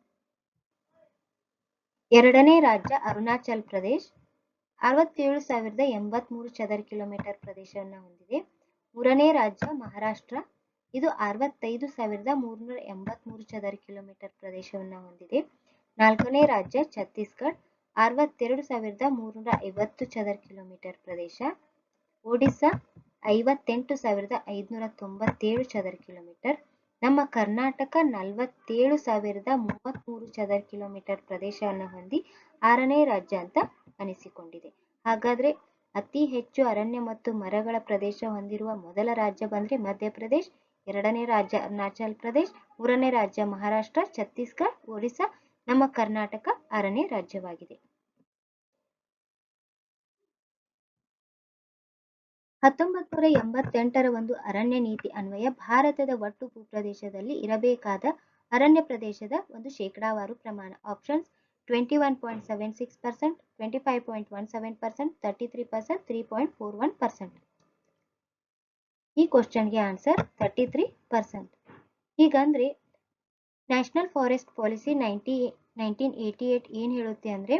ಎರಡನೇ ರಾಜ್ಯ ಅರುಣಾಚಲ್ ಪ್ರದೇಶ್. ಅರವತ್ತೇಳು ಸಾವಿರದ ಎಂಬತ್ಮೂರು ಚದರ ಕಿಲೋಮೀಟರ್ ಪ್ರದೇಶವನ್ನು ಹೊಂದಿದೆ. ಮೂರನೇ ರಾಜ್ಯ ಮಹಾರಾಷ್ಟ್ರ. ಇದು ಅರವತ್ತೈದು ಸಾವಿರದ ಮೂರ್ನೂರ ಎಂಬತ್ಮೂರು ಚದರ ಕಿಲೋಮೀಟರ್ ಪ್ರದೇಶವನ್ನು ಹೊಂದಿದೆ. ನಾಲ್ಕನೇ ರಾಜ್ಯ ಛತ್ತೀಸ್ಗಢ. ಅರವತ್ತೆರಡು ಸಾವಿರದ ಮೂರ್ನೂರ ಐವತ್ತು ಚದರ ಕಿಲೋಮೀಟರ್ ಪ್ರದೇಶ. ಒಡಿಸ್ಸಾ ಐವತ್ತೆಂಟು ಸಾವಿರದ ಐದುನೂರ ತೊಂಬತ್ತೇಳು ಚದರ ಕಿಲೋಮೀಟರ್. ನಮ್ಮ ಕರ್ನಾಟಕ ನಲವತ್ತೇಳು ಸಾವಿರದ ಮೂವತ್ತ್ಮೂರು ಚದರ ಕಿಲೋಮೀಟರ್ ಪ್ರದೇಶವನ್ನು ಹೊಂದಿ ಆರನೇ ರಾಜ್ಯ ಅಂತ ಅನಿಸಿಕೊಂಡಿದೆ. ಹಾಗಾದ್ರೆ ಅತಿ ಹೆಚ್ಚು ಅರಣ್ಯ ಮತ್ತು ಮರಗಳ ಪ್ರದೇಶ ಹೊಂದಿರುವ ಮೊದಲ ರಾಜ್ಯ ಬಂದ್ರೆ ಮಧ್ಯಪ್ರದೇಶ್, ಎರಡನೇ ರಾಜ್ಯ ಅರುಣಾಚಲ್ ಪ್ರದೇಶ್, ಮೂರನೇ ರಾಜ್ಯ ಮಹಾರಾಷ್ಟ್ರ, ಛತ್ತೀಸ್ಗಢ ಒಡಿಸ್ಸಾ ನಮ್ಮ ಕರ್ನಾಟಕ ಆರನೇ ರಾಜ್ಯವಾಗಿದೆ. ಹತ್ತೊಂಬತ್ತು ನೂರ ಎಂಬತ್ತೆಂಟರ ಒಂದು ಅರಣ್ಯ ನೀತಿ ಅನ್ವಯ ಭಾರತದ ಒಟ್ಟು ಭೂಪ್ರದೇಶದಲ್ಲಿ ಇರಬೇಕಾದ ಅರಣ್ಯ ಪ್ರದೇಶದ ಒಂದು ಶೇಕಡಾವಾರು ಪ್ರಮಾಣ. Options twenty one point seven six percent twenty five point one seven percent thirty three percent three point four one percent ಈ ಕ್ವಶನ್ಗೆ answer thirty three percent ಹೀಗಂದ್ರೆ national forest policy ninety nineteen eighty eight ಏನು ಹೇಳುತ್ತೆ ಅಂದರೆ,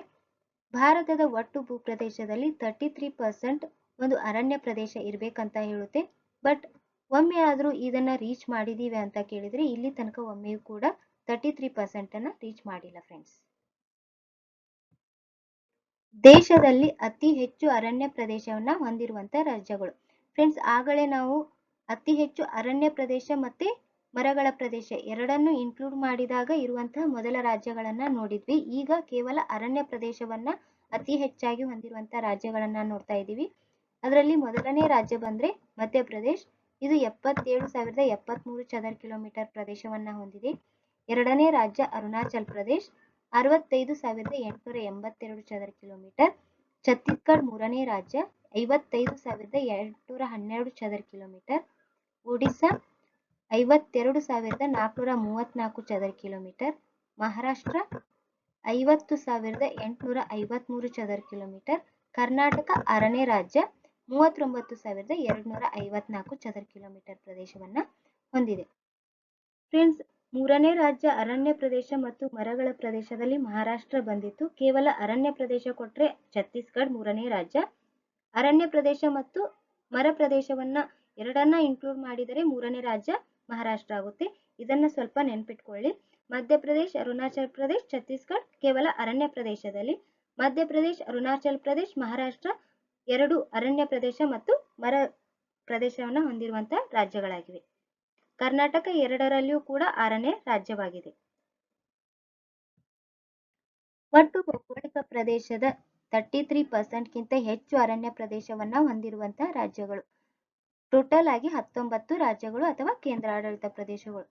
ಭಾರತದ ಒಟ್ಟು ಭೂಪ್ರದೇಶದಲ್ಲಿ thirty three percent ಒಂದು ಅರಣ್ಯ ಪ್ರದೇಶ ಇರಬೇಕಂತ ಹೇಳುತ್ತೆ. ಬಟ್ ಒಮ್ಮೆ ಆದರೂ ಇದನ್ನ ರೀಚ್ ಮಾಡಿದೀವಿ ಅಂತ ಕೇಳಿದರೆ ಇಲ್ಲಿ ತನಕ ಒಮ್ಮೆಯೂ ಕೂಡ ತರ್ಟಿ ತ್ರೀ ಪರ್ಸೆಂಟ್ ಅನ್ನ ರೀಚ್ ಮಾಡಿಲ್ಲ ಫ್ರೆಂಡ್ಸ್ ದೇಶದಲ್ಲಿ ಅತಿ ಹೆಚ್ಚು ಅರಣ್ಯ ಪ್ರದೇಶವನ್ನ ಹೊಂದಿರುವಂತ ರಾಜ್ಯಗಳು. ಫ್ರೆಂಡ್ಸ್ ಆಗಲೇ ನಾವು ಅತಿ ಹೆಚ್ಚು ಅರಣ್ಯ ಪ್ರದೇಶ ಮತ್ತೆ ಮರಗಳ ಪ್ರದೇಶ ಎರಡನ್ನು ಇನ್ಕ್ಲೂಡ್ ಮಾಡಿದಾಗ ಇರುವಂತಹ ಮೊದಲ ರಾಜ್ಯಗಳನ್ನ ನೋಡಿದ್ವಿ. ಈಗ ಕೇವಲ ಅರಣ್ಯ ಪ್ರದೇಶವನ್ನ ಅತಿ ಹೆಚ್ಚಾಗಿ ಹೊಂದಿರುವಂಥ ರಾಜ್ಯಗಳನ್ನ ನೋಡ್ತಾ ಇದ್ದೀವಿ. ಅದರಲ್ಲಿ ಮೊದಲನೇ ರಾಜ್ಯ ಬಂದ್ರೆ ಮಧ್ಯಪ್ರದೇಶ್. ಇದು ಎಪ್ಪತ್ತೇಳು ಸಾವಿರದ ಎಪ್ಪತ್ಮೂರು ಚದರ ಕಿಲೋಮೀಟರ್ ಪ್ರದೇಶವನ್ನ ಹೊಂದಿದೆ. ಎರಡನೇ ರಾಜ್ಯ ಅರುಣಾಚಲ್ ಪ್ರದೇಶ್. ಅರವತ್ತೈದು ಸಾವಿರದ ಎಂಟುನೂರ ಎಂಬತ್ತೆರಡು ಚದರ ಕಿಲೋಮೀಟರ್. ಛತ್ತೀಸ್ಗಢ ಮೂರನೇ ರಾಜ್ಯ. ಐವತ್ತೈದು ಸಾವಿರದ ಎಂಟುನೂರ ಹನ್ನೆರಡು ಚದರ ಕಿಲೋಮೀಟರ್. ಒಡಿಸ್ಸಾ, ಐವತ್ತೆರಡು ಸಾವಿರದ ನಾಲ್ಕುನೂರ ಮೂವತ್ನಾಲ್ಕು ಚದರ ಕಿಲೋಮೀಟರ್. ಮಹಾರಾಷ್ಟ್ರ, ಐವತ್ತು ಸಾವಿರದ ಎಂಟುನೂರ ಐವತ್ಮೂರು ಚದರ ಕಿಲೋಮೀಟರ್. ಕರ್ನಾಟಕ ಆರನೇ ರಾಜ್ಯ. ಮೂವತ್ತೊಂಬತ್ತು ಸಾವಿರದ ಎರಡುನೂರ ಐವತ್ನಾಲ್ಕು ಚದರ ಕಿಲೋಮೀಟರ್ ಪ್ರದೇಶವನ್ನ ಹೊಂದಿದೆ. ಫ್ರೆಂಡ್ಸ್, ಮೂರನೇ ರಾಜ್ಯ ಅರಣ್ಯ ಪ್ರದೇಶ ಮತ್ತು ಮರಗಳ ಪ್ರದೇಶದಲ್ಲಿ ಮಹಾರಾಷ್ಟ್ರ ಬಂದಿತ್ತು. ಕೇವಲ ಅರಣ್ಯ ಪ್ರದೇಶ ಕೊಟ್ರೆ ಛತ್ತೀಸ್ಗಢ ಮೂರನೇ ರಾಜ್ಯ. ಅರಣ್ಯ ಪ್ರದೇಶ ಮತ್ತು ಮರ ಪ್ರದೇಶವನ್ನ ಎರಡನ್ನ ಇನ್ಕ್ಲೂಡ್ ಮಾಡಿದರೆ ಮೂರನೇ ರಾಜ್ಯ ಮಹಾರಾಷ್ಟ್ರ ಆಗುತ್ತೆ. ಇದನ್ನ ಸ್ವಲ್ಪ ನೆನ್ಪಿಟ್ಕೊಳ್ಳಿ. ಮಧ್ಯಪ್ರದೇಶ್, ಅರುಣಾಚಲ್ ಪ್ರದೇಶ್, ಛತ್ತೀಸ್ಗಢ ಕೇವಲ ಅರಣ್ಯ ಪ್ರದೇಶದಲ್ಲಿ. ಮಧ್ಯಪ್ರದೇಶ್, ಅರುಣಾಚಲ್ ಪ್ರದೇಶ್, ಮಹಾರಾಷ್ಟ್ರ ಎರಡು ಅರಣ್ಯ ಪ್ರದೇಶ ಮತ್ತು ಮರ ಪ್ರದೇಶವನ್ನು ಹೊಂದಿರುವಂತಹ ರಾಜ್ಯಗಳಾಗಿವೆ. ಕರ್ನಾಟಕ ಎರಡರಲ್ಲಿಯೂ ಕೂಡ ಆರನೇ ರಾಜ್ಯವಾಗಿದೆ. ಒಟ್ಟು ಭೌಗೋಳಿಕ ಪ್ರದೇಶದ ತರ್ಟಿ ತ್ರೀ ಪರ್ಸೆಂಟ್ಗಿಂತ ಹೆಚ್ಚು ಅರಣ್ಯ ಪ್ರದೇಶವನ್ನ ಹೊಂದಿರುವಂತಹ ರಾಜ್ಯಗಳು. ಟೋಟಲ್ ಆಗಿ ಹತ್ತೊಂಬತ್ತು ರಾಜ್ಯಗಳು ಅಥವಾ ಕೇಂದ್ರಾಡಳಿತ ಪ್ರದೇಶಗಳು.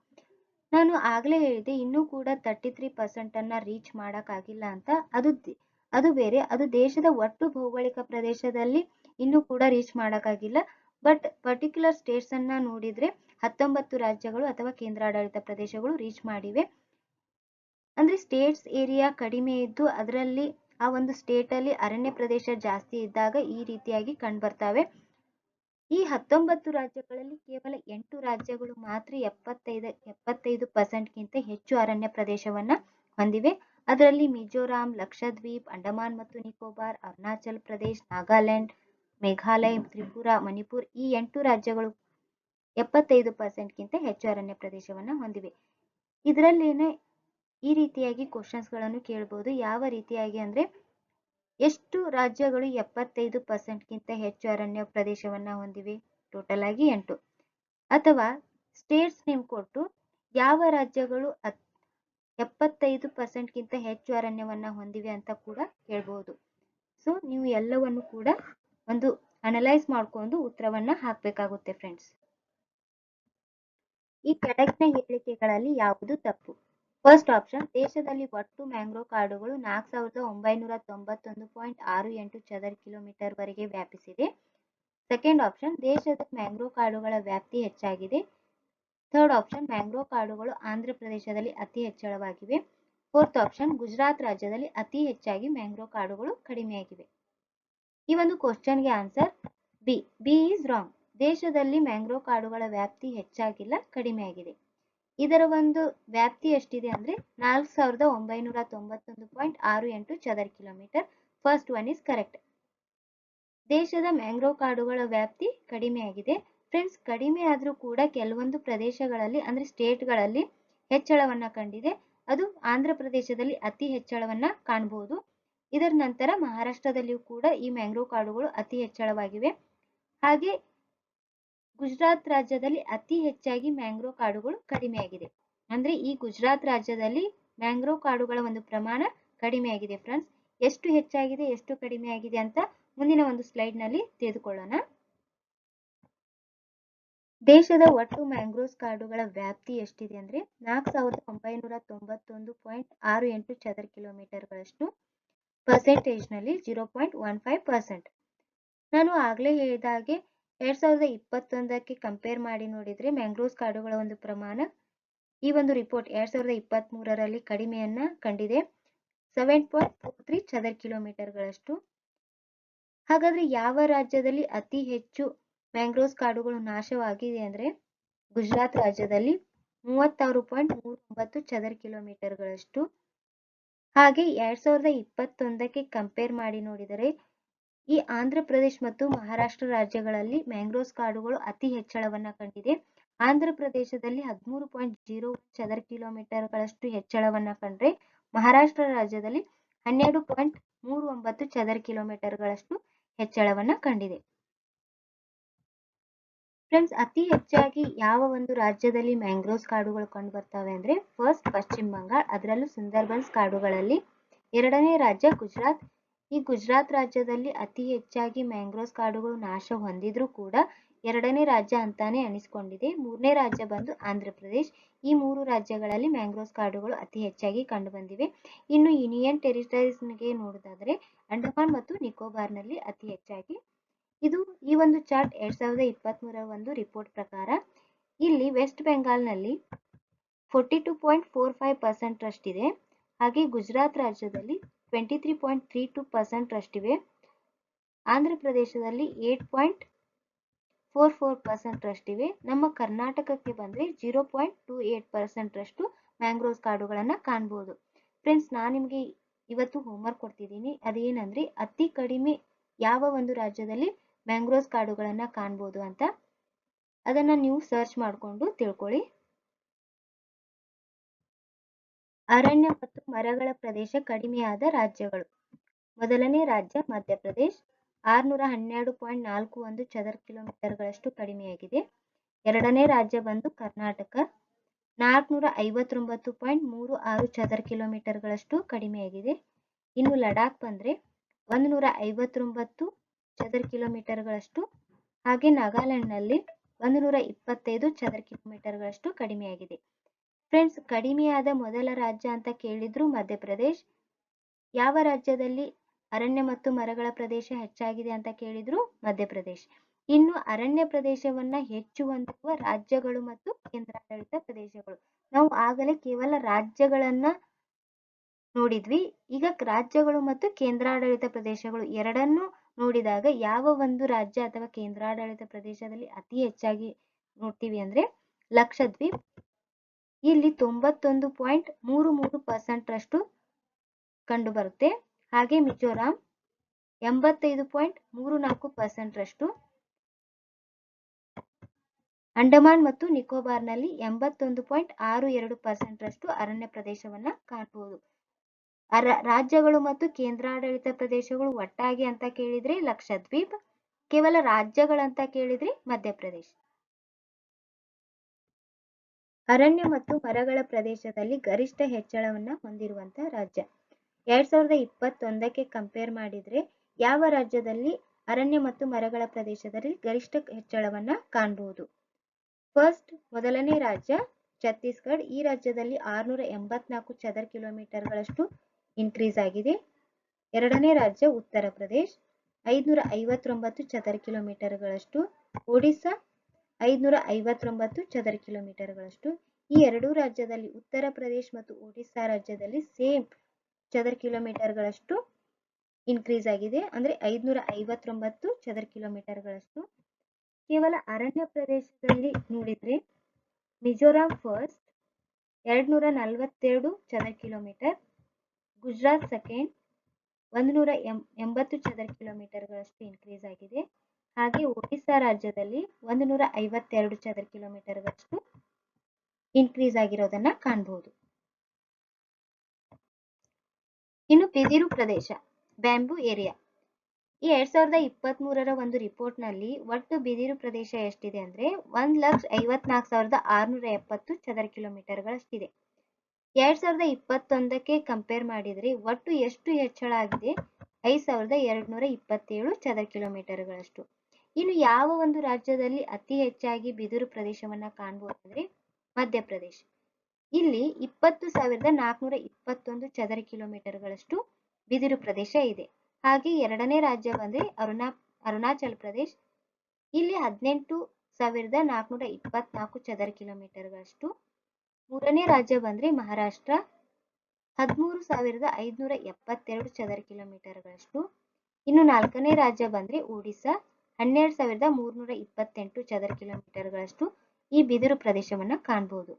ನಾನು ಆಗ್ಲೇ ಹೇಳಿದೆ ಇನ್ನೂ ಕೂಡ ತರ್ಟಿ ತ್ರೀ ಪರ್ಸೆಂಟನ್ನು ರೀಚ್ ಮಾಡಕ್ಕಾಗಿಲ್ಲ ಅಂತ. ಅದು ಅದು ಬೇರೆ, ಅದು ದೇಶದ ಒಟ್ಟು ಭೌಗೋಳಿಕ ಪ್ರದೇಶದಲ್ಲಿ ಇನ್ನೂ ಕೂಡ ರೀಚ್ ಮಾಡೋಕ್ಕಾಗಿಲ್ಲ. ಬಟ್ ಪರ್ಟಿಕ್ಯುಲರ್ ಸ್ಟೇಟ್ಸ್ ಅನ್ನ ನೋಡಿದ್ರೆ ಹತ್ತೊಂಬತ್ತು ರಾಜ್ಯಗಳು ಅಥವಾ ಕೇಂದ್ರಾಡಳಿತ ಪ್ರದೇಶಗಳು ರೀಚ್ ಮಾಡಿವೆ. ಅಂದ್ರೆ ಸ್ಟೇಟ್ಸ್ ಏರಿಯಾ ಕಡಿಮೆ ಇದ್ದು ಅದರಲ್ಲಿ ಆ ಒಂದು ಸ್ಟೇಟ್ ಅಲ್ಲಿ ಅರಣ್ಯ ಪ್ರದೇಶ ಜಾಸ್ತಿ ಇದ್ದಾಗ ಈ ರೀತಿಯಾಗಿ ಕಂಡುಬರ್ತವೆ ಈ ಹತ್ತೊಂಬತ್ತು ರಾಜ್ಯಗಳಲ್ಲಿ ಕೇವಲ ಎಂಟು ರಾಜ್ಯಗಳು ಮಾತ್ರ ಎಪ್ಪತ್ತೈದು ಎಪ್ಪತ್ತೈದು ಪರ್ಸೆಂಟ್ಗಿಂತ ಹೆಚ್ಚು ಅರಣ್ಯ ಪ್ರದೇಶವನ್ನ ಹೊಂದಿವೆ. ಅದರಲ್ಲಿ ಮಿಜೋರಾಂ, ಲಕ್ಷದ್ವೀಪ್, ಅಂಡಮಾನ್ ಮತ್ತು ನಿಕೋಬಾರ್, ಅರುಣಾಚಲ್ ಪ್ರದೇಶ್, ನಾಗಾಲ್ಯಾಂಡ್, ಮೇಘಾಲಯ, ತ್ರಿಪುರಾ, ಮಣಿಪುರ್ ಈ ಎಂಟು ರಾಜ್ಯಗಳು ಎಪ್ಪತ್ತೈದು ಪರ್ಸೆಂಟ್ಗಿಂತ ಹೆಚ್ಚು ಅರಣ್ಯ ಪ್ರದೇಶವನ್ನ ಹೊಂದಿವೆ. ಇದರಲ್ಲೇನೆ ಈ ರೀತಿಯಾಗಿ ಕ್ವಶನ್ಸ್ಗಳನ್ನು ಕೇಳಬಹುದು ಯಾವ ರೀತಿಯಾಗಿ ಅಂದ್ರೆ ಎಷ್ಟು ರಾಜ್ಯಗಳು ಎಪ್ಪತ್ತೈದು ಪರ್ಸೆಂಟ್ಗಿಂತ ಹೆಚ್ಚು ಅರಣ್ಯ ಪ್ರದೇಶವನ್ನ ಹೊಂದಿವೆ? ಟೋಟಲ್ ಆಗಿ ಎಂಟು. ಅಥವಾ ಸ್ಟೇಟ್ಸ್ ನೇಮ್ ಕೊಟ್ಟು ಯಾವ ರಾಜ್ಯಗಳು ಎಪ್ಪತ್ತೈದು ಪರ್ಸೆಂಟ್ಗಿಂತ ಹೆಚ್ಚು ಅರಣ್ಯವನ್ನ ಹೊಂದಿವೆ ಅಂತ ಕೂಡ ಹೇಳ್ಬೋದು. ಸೊ ನೀವು ಎಲ್ಲವನ್ನು ಕೂಡ ಒಂದು ಅನಲೈಸ್ ಮಾಡ್ಕೊಂಡು ಉತ್ತರವನ್ನ ಹಾಕ್ಬೇಕಾಗುತ್ತೆ ಫ್ರೆಂಡ್ಸ್ ಈ ಕೆಳಗಿನ ಹೇಳಿಕೆಗಳಲ್ಲಿ ಯಾವುದು ತಪ್ಪು? ಫಸ್ಟ್ ಆಪ್ಷನ್ ದೇಶದಲ್ಲಿ ಒಟ್ಟು ಮ್ಯಾಂಗ್ರೋ ಕಾಡುಗಳು ನಾಲ್ಕು ಸಾವಿರದ ಒಂಬೈನೂರ ತೊಂಬತ್ತೊಂದು ಪಾಯಿಂಟ್ ಆರು ಎಂಟು ಚದರ ಕಿಲೋಮೀಟರ್ ವರೆಗೆ ವ್ಯಾಪಿಸಿದೆ. ಸೆಕೆಂಡ್ ಆಪ್ಷನ್ ದೇಶದ ಮ್ಯಾಂಗ್ರೋ ಕಾಡುಗಳ ವ್ಯಾಪ್ತಿ ಹೆಚ್ಚಾಗಿದೆ. ಥರ್ಡ್ ಆಪ್ಷನ್ ಮ್ಯಾಂಗ್ರೋ ಕಾಡುಗಳು ಆಂಧ್ರ ಪ್ರದೇಶದಲ್ಲಿ ಅತಿ ಹೆಚ್ಚಳವಾಗಿವೆ. ಫೋರ್ತ್ ಆಪ್ಷನ್ ಗುಜರಾತ್ ರಾಜ್ಯದಲ್ಲಿ ಅತಿ ಹೆಚ್ಚಾಗಿ ಮ್ಯಾಂಗ್ರೋ ಕಾಡುಗಳು ಕಡಿಮೆಯಾಗಿವೆ. ಈ ಒಂದು ಕ್ವಶನ್ಗೆ answer B B is wrong ದೇಶದಲ್ಲಿ ಮ್ಯಾಂಗ್ರೋ ಕಾಡುಗಳ ವ್ಯಾಪ್ತಿ ಹೆಚ್ಚಾಗಿಲ್ಲ, ಕಡಿಮೆಯಾಗಿದೆ. ಇದರ ಒಂದು ವ್ಯಾಪ್ತಿ ಎಷ್ಟಿದೆ ಅಂದ್ರೆ ನಾಲ್ಕು ಸಾವಿರದ ಒಂಬೈನೂರ ತೊಂಬತ್ತೊಂದು ಪಾಯಿಂಟ್ ಆರು ಎಂಟು ಚದರ kilometre. First one is correct ದೇಶದ ಮ್ಯಾಂಗ್ರೋ ಕಾಡುಗಳ ವ್ಯಾಪ್ತಿ ಕಡಿಮೆಯಾಗಿದೆ. ಫ್ರೆಂಡ್ಸ್ ಕಡಿಮೆ ಆದರೂ ಕೂಡ ಕೆಲವೊಂದು ಪ್ರದೇಶಗಳಲ್ಲಿ, ಅಂದ್ರೆ ಸ್ಟೇಟ್ಗಳಲ್ಲಿ ಹೆಚ್ಚಳವನ್ನ ಕಂಡಿದೆ. ಅದು ಆಂಧ್ರ ಪ್ರದೇಶದಲ್ಲಿ ಅತಿ ಹೆಚ್ಚಳವನ್ನ ಕಾಣಬಹುದು ಇದರ ನಂತರ ಮಹಾರಾಷ್ಟ್ರದಲ್ಲಿಯೂ ಕೂಡ ಈ ಮ್ಯಾಂಗ್ರೋವ್ ಕಾಡುಗಳು ಅತಿ ಹೆಚ್ಚಳವಾಗಿವೆ. ಹಾಗೆ ಗುಜರಾತ್ ರಾಜ್ಯದಲ್ಲಿ ಅತಿ ಹೆಚ್ಚಾಗಿ ಮ್ಯಾಂಗ್ರೋವ್ ಕಾಡುಗಳು ಕಡಿಮೆಯಾಗಿದೆ ಅಂದ್ರೆ ಈ ಗುಜರಾತ್ ರಾಜ್ಯದಲ್ಲಿ ಮ್ಯಾಂಗ್ರೋವ್ ಕಾಡುಗಳ ಒಂದು ಪ್ರಮಾಣ ಕಡಿಮೆಯಾಗಿದೆ ಫ್ರೆಂಡ್ಸ್ ಎಷ್ಟು ಹೆಚ್ಚಾಗಿದೆ, ಎಷ್ಟು ಕಡಿಮೆಯಾಗಿದೆ ಅಂತ ಮುಂದಿನ ಒಂದು ಸ್ಲೈಡ್ನಲ್ಲಿ ತಿಳಿದುಕೊಳ್ಳೋಣ. ದೇಶದ ಒಟ್ಟು ಮ್ಯಾಂಗ್ರೋವ್ಸ್ ಕಾಡುಗಳ ವ್ಯಾಪ್ತಿ ಎಷ್ಟಿದೆ ಅಂದ್ರೆ ನಾಲ್ಕು ಸಾವಿರದ ಒಂಬೈನೂರ ತೊಂಬತ್ತೊಂದು ಪಾಯಿಂಟ್ ಆರು ಎಂಟು ಚದರ ಕಿಲೋಮೀಟರ್ಗಳಷ್ಟು. ಪರ್ಸೆಂಟೇಜ್ನಲ್ಲಿ zero point one five percent ನಾನು ಆಗ್ಲೇ ಹೇಳಿದ ಹಾಗೆ ಎರಡ್ ಸಾವಿರದ ಇಪ್ಪತ್ತೊಂದಕ್ಕೆ ಕಂಪೇರ್ ಮಾಡಿ ನೋಡಿದ್ರೆ ಮ್ಯಾಂಗ್ರೋವ್ಸ್ ಕಾಡುಗಳ ಒಂದು ಪ್ರಮಾಣ ಈ ಒಂದು ರಿಪೋರ್ಟ್ ಎರಡ್ ಸಾವಿರದ ಇಪ್ಪತ್ತ್ ಮೂರರಲ್ಲಿ ಕಡಿಮೆಯನ್ನ ಕಂಡಿದೆ. ಸೆವೆನ್ ಪಾಯಿಂಟ್ ತ್ರೀ ಚದರ ಕಿಲೋಮೀಟರ್ಗಳಷ್ಟು. ಹಾಗಾದ್ರೆ ಯಾವ ರಾಜ್ಯದಲ್ಲಿ ಅತಿ ಹೆಚ್ಚು ಮ್ಯಾಂಗ್ರೋವ್ಸ್ ಕಾಡುಗಳು ನಾಶವಾಗಿದೆ ಅಂದ್ರೆ ಗುಜರಾತ್ ರಾಜ್ಯದಲ್ಲಿ ಮೂವತ್ತಾರು ಪಾಯಿಂಟ್ ಮೂರೊಂಬತ್ತು ಚದರ ಕಿಲೋಮೀಟರ್ಗಳಷ್ಟು. ಹಾಗೆ ಎರಡ್ ಸಾವಿರದ ಇಪ್ಪತ್ತೊಂದಕ್ಕೆ ಕಂಪೇರ್ ಮಾಡಿ ನೋಡಿದರೆ ಈ ಆಂಧ್ರ ಪ್ರದೇಶ್ ಮತ್ತು ಮಹಾರಾಷ್ಟ್ರ ರಾಜ್ಯಗಳಲ್ಲಿ ಮ್ಯಾಂಗ್ರೋಸ್ ಕಾಡುಗಳು ಅತಿ ಹೆಚ್ಚಳವನ್ನ ಕಂಡಿದೆ. ಆಂಧ್ರ ಪ್ರದೇಶದಲ್ಲಿ ಹದಿಮೂರು ಪಾಯಿಂಟ್ ಜೀರೋ ಚದರ ಕಿಲೋಮೀಟರ್ಗಳಷ್ಟು ಹೆಚ್ಚಳವನ್ನ ಕಂಡ್ರೆ ಮಹಾರಾಷ್ಟ್ರ ರಾಜ್ಯದಲ್ಲಿ ಹನ್ನೆರಡು ಪಾಯಿಂಟ್ ಮೂರು ಒಂಬತ್ತು ಚದರ ಕಿಲೋಮೀಟರ್ಗಳಷ್ಟು ಹೆಚ್ಚಳವನ್ನ ಕಂಡಿದೆ. ಫ್ರೆಂಡ್ಸ್ ಅತಿ ಹೆಚ್ಚಾಗಿ ಯಾವ ಒಂದು ರಾಜ್ಯದಲ್ಲಿ ಮ್ಯಾಂಗ್ರೋವ್ಸ್ ಕಾಡುಗಳು ಕಂಡು ಬರ್ತವೆ ಅಂದರೆ ಫಸ್ಟ್ ಪಶ್ಚಿಮ ಬಂಗಾಳ, ಅದರಲ್ಲೂ ಸುಂದರ್ಬನ್ಸ್ ಕಾಡುಗಳಲ್ಲಿ. ಎರಡನೇ ರಾಜ್ಯ ಗುಜರಾತ್. ಈ ಗುಜರಾತ್ ರಾಜ್ಯದಲ್ಲಿ ಅತಿ ಹೆಚ್ಚಾಗಿ ಮ್ಯಾಂಗ್ರೋವ್ಸ್ ಕಾಡುಗಳು ನಾಶ ಹೊಂದಿದ್ರೂ ಕೂಡ ಎರಡನೇ ರಾಜ್ಯ ಅಂತಾನೆ ಅನಿಸ್ಕೊಂಡಿದೆ. ಮೂರನೇ ರಾಜ್ಯ ಬಂದು ಆಂಧ್ರ ಪ್ರದೇಶ್. ಈ ಮೂರು ರಾಜ್ಯಗಳಲ್ಲಿ ಮ್ಯಾಂಗ್ರೋವ್ಸ್ ಕಾಡುಗಳು ಅತಿ ಹೆಚ್ಚಾಗಿ ಕಂಡುಬಂದಿವೆ ಇನ್ನು ಯೂನಿಯನ್ ಟೆರಿಟರೀಸ್ಗೆ ನೋಡೋದಾದ್ರೆ ಅಂಡಮಾನ್ ಮತ್ತು ನಿಕೋಬಾರ್ನಲ್ಲಿ ಅತಿ ಹೆಚ್ಚಾಗಿ ಇದು ಈ ಒಂದು ಚಾರ್ಟ್ ಎರಡ್ ಸಾವಿರದ ಇಪ್ಪತ್ತ್ ಮೂರರ ಒಂದು ರಿಪೋರ್ಟ್ ಪ್ರಕಾರ ಇಲ್ಲಿ west ಬೆಂಗಾಲ್ನಲ್ಲಿ forty two point four five percent ರಷ್ಟಿದೆ ಹಾಗೆ ಗುಜರಾತ್ ರಾಜ್ಯದಲ್ಲಿ twenty three point three two percent ರಷ್ಟಿವೆ Andhra ಪ್ರದೇಶದಲ್ಲಿ eight point four four percent ರಷ್ಟಿವೆ ನಮ್ಮ ಕರ್ನಾಟಕಕ್ಕೆ ಬಂದರೆ zero point two eight percent ರಷ್ಟು ಮ್ಯಾಂಗ್ರೋವ್ಸ್ ಕಾಡುಗಳನ್ನು ಕಾಣಬಹುದು ಫ್ರೆಂಡ್ಸ್ ನಾನು ನಿಮಗೆ ಇವತ್ತು ಹೋಮ್ವರ್ಕ್ ಕೊಡ್ತಿದ್ದೀನಿ. ಅದೇನಂದ್ರೆ ಅತಿ ಕಡಿಮೆ ಯಾವ ಒಂದು ರಾಜ್ಯದಲ್ಲಿ ಮ್ಯಾಂಗ್ರೋವ್ಸ್ ಕಾಡುಗಳನ್ನ ಕಾಣ್ಬೋದು ಅಂತ. ಅದನ್ನ ನೀವು ಸರ್ಚ್ ಮಾಡಿಕೊಂಡು ತಿಳ್ಕೊಳ್ಳಿ. ಅರಣ್ಯ ಮತ್ತು ಮರಗಳ ಪ್ರದೇಶ ಕಡಿಮೆಯಾದ ರಾಜ್ಯಗಳು. ಮೊದಲನೇ ರಾಜ್ಯ ಮಧ್ಯಪ್ರದೇಶ್. ಆರುನೂರ ಹನ್ನೆರಡು ಪಾಯಿಂಟ್ ನಾಲ್ಕು ಒಂದು ಚದರ ಕಿಲೋಮೀಟರ್ಗಳಷ್ಟು ಕಡಿಮೆಯಾಗಿದೆ. ಎರಡನೇ ರಾಜ್ಯ ಬಂದು ಕರ್ನಾಟಕ. ನಾಲ್ಕುನೂರ ಐವತ್ತೊಂಬತ್ತು ಪಾಯಿಂಟ್ ಮೂರು ಆರು ಚದರ ಕಿಲೋಮೀಟರ್ಗಳಷ್ಟು ಕಡಿಮೆಯಾಗಿದೆ. ಇನ್ನು ಲಡಾಖ್ ಬಂದರೆ ಒಂದು ನೂರ ಐವತ್ತೊಂಬತ್ತು ಚದರ ಕಿಲೋಮೀಟರ್ಗಳಷ್ಟು, ಹಾಗೆ ನಾಗಾಲ್ಯಾಂಡ್ನಲ್ಲಿ ಒಂದು ನೂರ ಇಪ್ಪತ್ತೈದು ಚದರ ಕಿಲೋಮೀಟರ್ಗಳಷ್ಟು ಕಡಿಮೆಯಾಗಿದೆ. ಫ್ರೆಂಡ್ಸ್, ಕಡಿಮೆಯಾದ ಮೊದಲ ರಾಜ್ಯ ಅಂತ ಕೇಳಿದ್ರು ಮಧ್ಯಪ್ರದೇಶ್. ಯಾವ ರಾಜ್ಯದಲ್ಲಿ ಅರಣ್ಯ ಮತ್ತು ಮರಗಳ ಪ್ರದೇಶ ಹೆಚ್ಚಾಗಿದೆ ಅಂತ ಕೇಳಿದ್ರು ಮಧ್ಯಪ್ರದೇಶ್. ಇನ್ನು ಅರಣ್ಯ ಪ್ರದೇಶವನ್ನ ಹೆಚ್ಚು ಹೊಂದಿರುವ ರಾಜ್ಯಗಳು ಮತ್ತು ಕೇಂದ್ರಾಡಳಿತ ಪ್ರದೇಶಗಳು. ನಾವು ಆಗಲೇ ಕೇವಲ ರಾಜ್ಯಗಳನ್ನ ನೋಡಿದ್ವಿ. ಈಗ ರಾಜ್ಯಗಳು ಮತ್ತು ಕೇಂದ್ರಾಡಳಿತ ಪ್ರದೇಶಗಳು ಎರಡನ್ನೂ ನೋಡಿದಾಗ ಯಾವ ಒಂದು ರಾಜ್ಯ ಅಥವಾ ಕೇಂದ್ರಾಡಳಿತ ಪ್ರದೇಶದಲ್ಲಿ ಅತಿ ಹೆಚ್ಚಾಗಿ ನೋಡ್ತೀವಿ ಅಂದ್ರೆ ಲಕ್ಷದ್ವೀಪ್. ಇಲ್ಲಿ ತೊಂಬತ್ತೊಂದು ಪಾಯಿಂಟ್ ಮೂರು ಮೂರು ಪರ್ಸೆಂಟ್ ರಷ್ಟು ಕಂಡು ಬರುತ್ತೆ. ಹಾಗೆ ಮಿಜೋರಾಂ ಎಂಬತ್ತೈದು ಪಾಯಿಂಟ್ ಮೂರು ನಾಲ್ಕು ಪರ್ಸೆಂಟ್ ರಷ್ಟು. ಅಂಡಮಾನ್ ಮತ್ತು ನಿಕೋಬಾರ್ನಲ್ಲಿ ಎಂಬತ್ತೊಂದು ಪಾಯಿಂಟ್ ಆರು ಎರಡು ಪರ್ಸೆಂಟ್ ರಷ್ಟು ಅರಣ್ಯ ಪ್ರದೇಶವನ್ನ ಕಾಣಬಹುದು ರಾಜ್ಯಗಳು ಮತ್ತು ಕೇಂದ್ರಾಡಳಿತ ಪ್ರದೇಶಗಳು ಒಟ್ಟಾಗಿ ಅಂತ ಕೇಳಿದ್ರೆ ಲಕ್ಷದ್ವೀಪ್, ಕೇವಲ ರಾಜ್ಯಗಳಂತ ಕೇಳಿದ್ರೆ ಮಧ್ಯಪ್ರದೇಶ. ಅರಣ್ಯ ಮತ್ತು ಮರಗಳ ಪ್ರದೇಶದಲ್ಲಿ ಗರಿಷ್ಠ ಹೆಚ್ಚಳವನ್ನ ಹೊಂದಿರುವಂತ ರಾಜ್ಯ. ಎರಡ್ ಸಾವಿರದ ಇಪ್ಪತ್ತೊಂದಕ್ಕೆ ಕಂಪೇರ್ ಮಾಡಿದ್ರೆ ಯಾವ ರಾಜ್ಯದಲ್ಲಿ ಅರಣ್ಯ ಮತ್ತು ಮರಗಳ ಪ್ರದೇಶದಲ್ಲಿ ಗರಿಷ್ಠ ಹೆಚ್ಚಳವನ್ನ ಕಾಣಬಹುದು ಫಸ್ಟ್ ಮೊದಲನೇ ರಾಜ್ಯ ಛತ್ತೀಸ್ಗಢ. ಈ ರಾಜ್ಯದಲ್ಲಿ ಆರ್ನೂರ ಎಂಬತ್ನಾಲ್ಕು ಚದರ ಕಿಲೋಮೀಟರ್ಗಳಷ್ಟು ಇನ್ಕ್ರೀಸ್ ಆಗಿದೆ. ಎರಡನೇ ರಾಜ್ಯ ಉತ್ತರ ಪ್ರದೇಶ್ ಐದುನೂರ ಐವತ್ತೊಂಬತ್ತು ಚದರ ಕಿಲೋಮೀಟರ್ಗಳಷ್ಟು. ಒಡಿಸ್ಸಾ ಐದುನೂರ ಐವತ್ತೊಂಬತ್ತು ಚದರ ಕಿಲೋಮೀಟರ್ಗಳಷ್ಟು. ಈ ಎರಡೂ ರಾಜ್ಯದಲ್ಲಿ ಉತ್ತರ ಪ್ರದೇಶ ಮತ್ತು ಒಡಿಸ್ಸಾ ರಾಜ್ಯದಲ್ಲಿ ಸೇಮ್ ಚದರ ಕಿಲೋಮೀಟರ್ಗಳಷ್ಟು ಇನ್ಕ್ರೀಸ್ ಆಗಿದೆ. ಅಂದ್ರೆ ಐದುನೂರ ಐವತ್ತೊಂಬತ್ತು ಚದರ ಕಿಲೋಮೀಟರ್ಗಳಷ್ಟು. ಕೇವಲ ಅರಣ್ಯ ಪ್ರದೇಶದಲ್ಲಿ ನೋಡಿದ್ರೆ ಮಿಜೋರಾಂ ಫಸ್ಟ್ ಎರಡ್ನೂರ ನಲವತ್ತೆರಡು ಚದರ ಕಿಲೋಮೀಟರ್. ಗುಜರಾತ್ ಸೆಕೆಂಡ್ ಒಂದು ಎಂ, ಎಂಬತ್ತು ಚದರ ಕಿಲೋಮೀಟರ್ಗಳಷ್ಟು ಇನ್ಕ್ರೀಸ್ ಆಗಿದೆ. ಹಾಗೆ ಒಡಿಸ್ಸಾ ರಾಜ್ಯದಲ್ಲಿ ಒಂದು ನೂರ ಐವತ್ತೆರಡು ಚದರ ಕಿಲೋಮೀಟರ್ಗಳಷ್ಟು ಇನ್ಕ್ರೀಸ್ ಆಗಿರೋದನ್ನ ಕಾಣಬಹುದು ಇನ್ನು ಬಿದಿರು ಪ್ರದೇಶ, ಬ್ಯಾಂಬು ಏರಿಯಾ. ಈ ಎರಡ್ ಸಾವಿರದ ಇಪ್ಪತ್ತ್ ಮೂರರ ಒಂದು ರಿಪೋರ್ಟ್ನಲ್ಲಿ ಒಟ್ಟು ಬಿದಿರು ಪ್ರದೇಶ ಎಷ್ಟಿದೆ ಅಂದ್ರೆ ಒಂದ್ ಲಕ್ಷ ಐವತ್ನಾಲ್ಕು ಸಾವಿರದ ಆರ್ನೂರ ಎಪ್ಪತ್ತು ಚದರ ಕಿಲೋಮೀಟರ್ಗಳಷ್ಟಿದೆ. ಎರಡ್ ಸಾವಿರದ ಇಪ್ಪತ್ತೊಂದಕ್ಕೆ ಕಂಪೇರ್ ಮಾಡಿದರೆ ಒಟ್ಟು ಎಷ್ಟು ಹೆಚ್ಚಳ ಆಗಿದೆ? ಐದ್ ಸಾವಿರದ ಎರಡ್ ನೂರ ಇಪ್ಪತ್ತೇಳು ಚದರ ಕಿಲೋಮೀಟರ್ಗಳಷ್ಟು. ಇನ್ನು ಯಾವ ಒಂದು ರಾಜ್ಯದಲ್ಲಿ ಅತಿ ಹೆಚ್ಚಾಗಿ ಬಿದಿರು ಪ್ರದೇಶವನ್ನ ಕಾಣಬಹುದು ಅಂದ್ರೆ ಮಧ್ಯಪ್ರದೇಶ. ಇಲ್ಲಿ ಇಪ್ಪತ್ತು ಸಾವಿರದ ನಾಲ್ಕುನೂರ ಇಪ್ಪತ್ತೊಂದು ಚದರ ಕಿಲೋಮೀಟರ್ಗಳಷ್ಟು ಬಿದಿರು ಪ್ರದೇಶ ಇದೆ. ಹಾಗೆ ಎರಡನೇ ರಾಜ್ಯ ಬಂದ್ರೆ ಅರುಣಾ, ಅರುಣಾಚಲ್ ಪ್ರದೇಶ್. ಇಲ್ಲಿ ಹದಿನೆಂಟು ಸಾವಿರದ ನಾಲ್ಕುನೂರ ಇಪ್ಪತ್ನಾಲ್ಕು ಚದರ ಕಿಲೋಮೀಟರ್ಗಳಷ್ಟು ಮೂರನೇ ರಾಜ್ಯ ಬಂದ್ರೆ ಮಹಾರಾಷ್ಟ್ರ. ಹದಿಮೂರು ಸಾವಿರದ ಐದುನೂರ ಎಪ್ಪತ್ತೆರಡು ಚದರ ಕಿಲೋಮೀಟರ್ಗಳಷ್ಟು. ಇನ್ನು ನಾಲ್ಕನೇ ರಾಜ್ಯ ಬಂದ್ರೆ ಒಡಿಸ್ಸಾ. ಹನ್ನೆರಡು ಸಾವಿರದ ಮೂರುನೂರ ಇಪ್ಪತ್ತೆಂಟು ಚದರ ಕಿಲೋಮೀಟರ್ಗಳಷ್ಟು ಈ ಬಿದಿರು ಪ್ರದೇಶವನ್ನ ಕಾಣಬಹುದು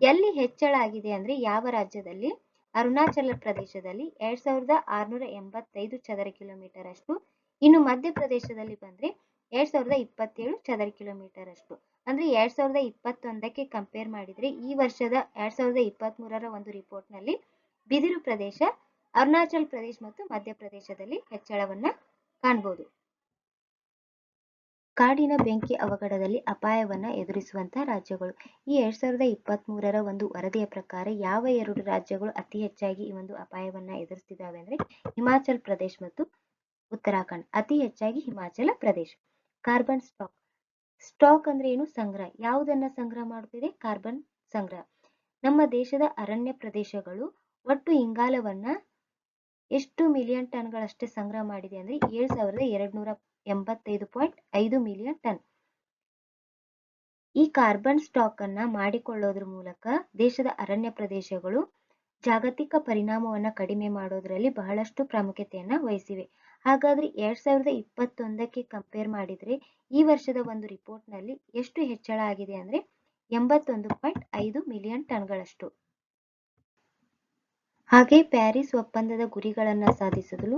ಎಲ್ಲಿ ಹೆಚ್ಚಳ ಆಗಿದೆ ಅಂದ್ರೆ ಯಾವ ರಾಜ್ಯದಲ್ಲಿ? ಅರುಣಾಚಲ ಪ್ರದೇಶದಲ್ಲಿ ಎರಡ್ ಸಾವಿರದ ಆರ್ನೂರ ಎಂಬತ್ತೈದು ಚದರ ಕಿಲೋಮೀಟರ್ ಅಷ್ಟು ಇನ್ನು ಮಧ್ಯಪ್ರದೇಶದಲ್ಲಿ ಬಂದ್ರೆ ಎರಡ್ ಸಾವಿರದ ಇಪ್ಪತ್ತೇಳು ಚದರ ಕಿಲೋಮೀಟರ್ ಅಷ್ಟು ಅಂದ್ರೆ ಎರಡ್ ಸಾವಿರದ ಇಪ್ಪತ್ತೊಂದಕ್ಕೆ ಕಂಪೇರ್ ಮಾಡಿದ್ರೆ ಈ ವರ್ಷದ ಎರಡ್ ಸಾವಿರದ ಇಪ್ಪತ್ತ್ ಮೂರರ ಒಂದು ರಿಪೋರ್ಟ್ನಲ್ಲಿ ಬಿದಿರು ಪ್ರದೇಶ, ಅರುಣಾಚಲ್ ಪ್ರದೇಶ ಮತ್ತು ಮಧ್ಯಪ್ರದೇಶದಲ್ಲಿ ಹೆಚ್ಚಳವನ್ನ ಕಾಣಬಹುದು ಕಾಡಿನ ಬೆಂಕಿ ಅವಘಡದಲ್ಲಿ ಅಪಾಯವನ್ನ ಎದುರಿಸುವಂತಹ ರಾಜ್ಯಗಳು. ಈ ಎರಡ್ ಸಾವಿರದ ಇಪ್ಪತ್ತ್ ಮೂರರ ಒಂದು ವರದಿಯ ಪ್ರಕಾರ ಯಾವ ಎರಡು ರಾಜ್ಯಗಳು ಅತಿ ಹೆಚ್ಚಾಗಿ ಈ ಒಂದು ಅಪಾಯವನ್ನ ಎದುರಿಸ್ತಿದ್ದಾವೆ ಅಂದ್ರೆ ಹಿಮಾಚಲ್ ಪ್ರದೇಶ್ ಮತ್ತು ಉತ್ತರಾಖಂಡ್. ಅತಿ ಹೆಚ್ಚಾಗಿ Himachal Pradesh. Carbon stock stock ಅಂದ್ರೆ ಏನು? ಸಂಗ್ರಹ. ಯಾವುದನ್ನ ಸಂಗ್ರಹ ಮಾಡುತ್ತಿದೆ ಕಾರ್ಬನ್ ಸಂಗ್ರಹ. ನಮ್ಮ ದೇಶದ ಅರಣ್ಯ ಪ್ರದೇಶಗಳು ಒಟ್ಟು ಇಂಗಾಲವನ್ನ ಎಷ್ಟು ಮಿಲಿಯನ್ ಟನ್ಗಳಷ್ಟೇ ಸಂಗ್ರಹ ಮಾಡಿದೆ ಅಂದ್ರೆ ಏಳು ಸಾವಿರದ ಎರಡ್ ನೂರ ಎಂಬತ್ತೈದು ಪಾಯಿಂಟ್ ಐದು ಮಿಲಿಯನ್ ಟನ್. ಈ ಕಾರ್ಬನ್ ಸ್ಟಾಕ್ ಅನ್ನ ಮಾಡಿಕೊಳ್ಳೋದ್ರ ಮೂಲಕ ದೇಶದ ಅರಣ್ಯ ಪ್ರದೇಶಗಳು ಜಾಗತಿಕ ಪರಿಣಾಮವನ್ನ ಕಡಿಮೆ ಮಾಡೋದ್ರಲ್ಲಿ ಬಹಳಷ್ಟು ಪ್ರಾಮುಖ್ಯತೆಯನ್ನ ವಹಿಸಿವೆ. ಹಾಗಾದ್ರೆ ಎರಡ್ ಸಾವಿರದ ಇಪ್ಪತ್ತೊಂದಕ್ಕೆ ಕಂಪೇರ್ ಮಾಡಿದ್ರೆ ಈ ವರ್ಷದ ಒಂದು ರಿಪೋರ್ಟ್ನಲ್ಲಿ ಎಷ್ಟು ಹೆಚ್ಚಳ ಆಗಿದೆ ಅಂದ್ರೆ ಎಂಬತ್ತೊಂದು ಪಾಯಿಂಟ್ ಐದು ಮಿಲಿಯನ್ ಟನ್ಗಳಷ್ಟು. ಹಾಗೆ ಪ್ಯಾರಿಸ್ ಒಪ್ಪಂದದ ಗುರಿಗಳನ್ನ ಸಾಧಿಸಲು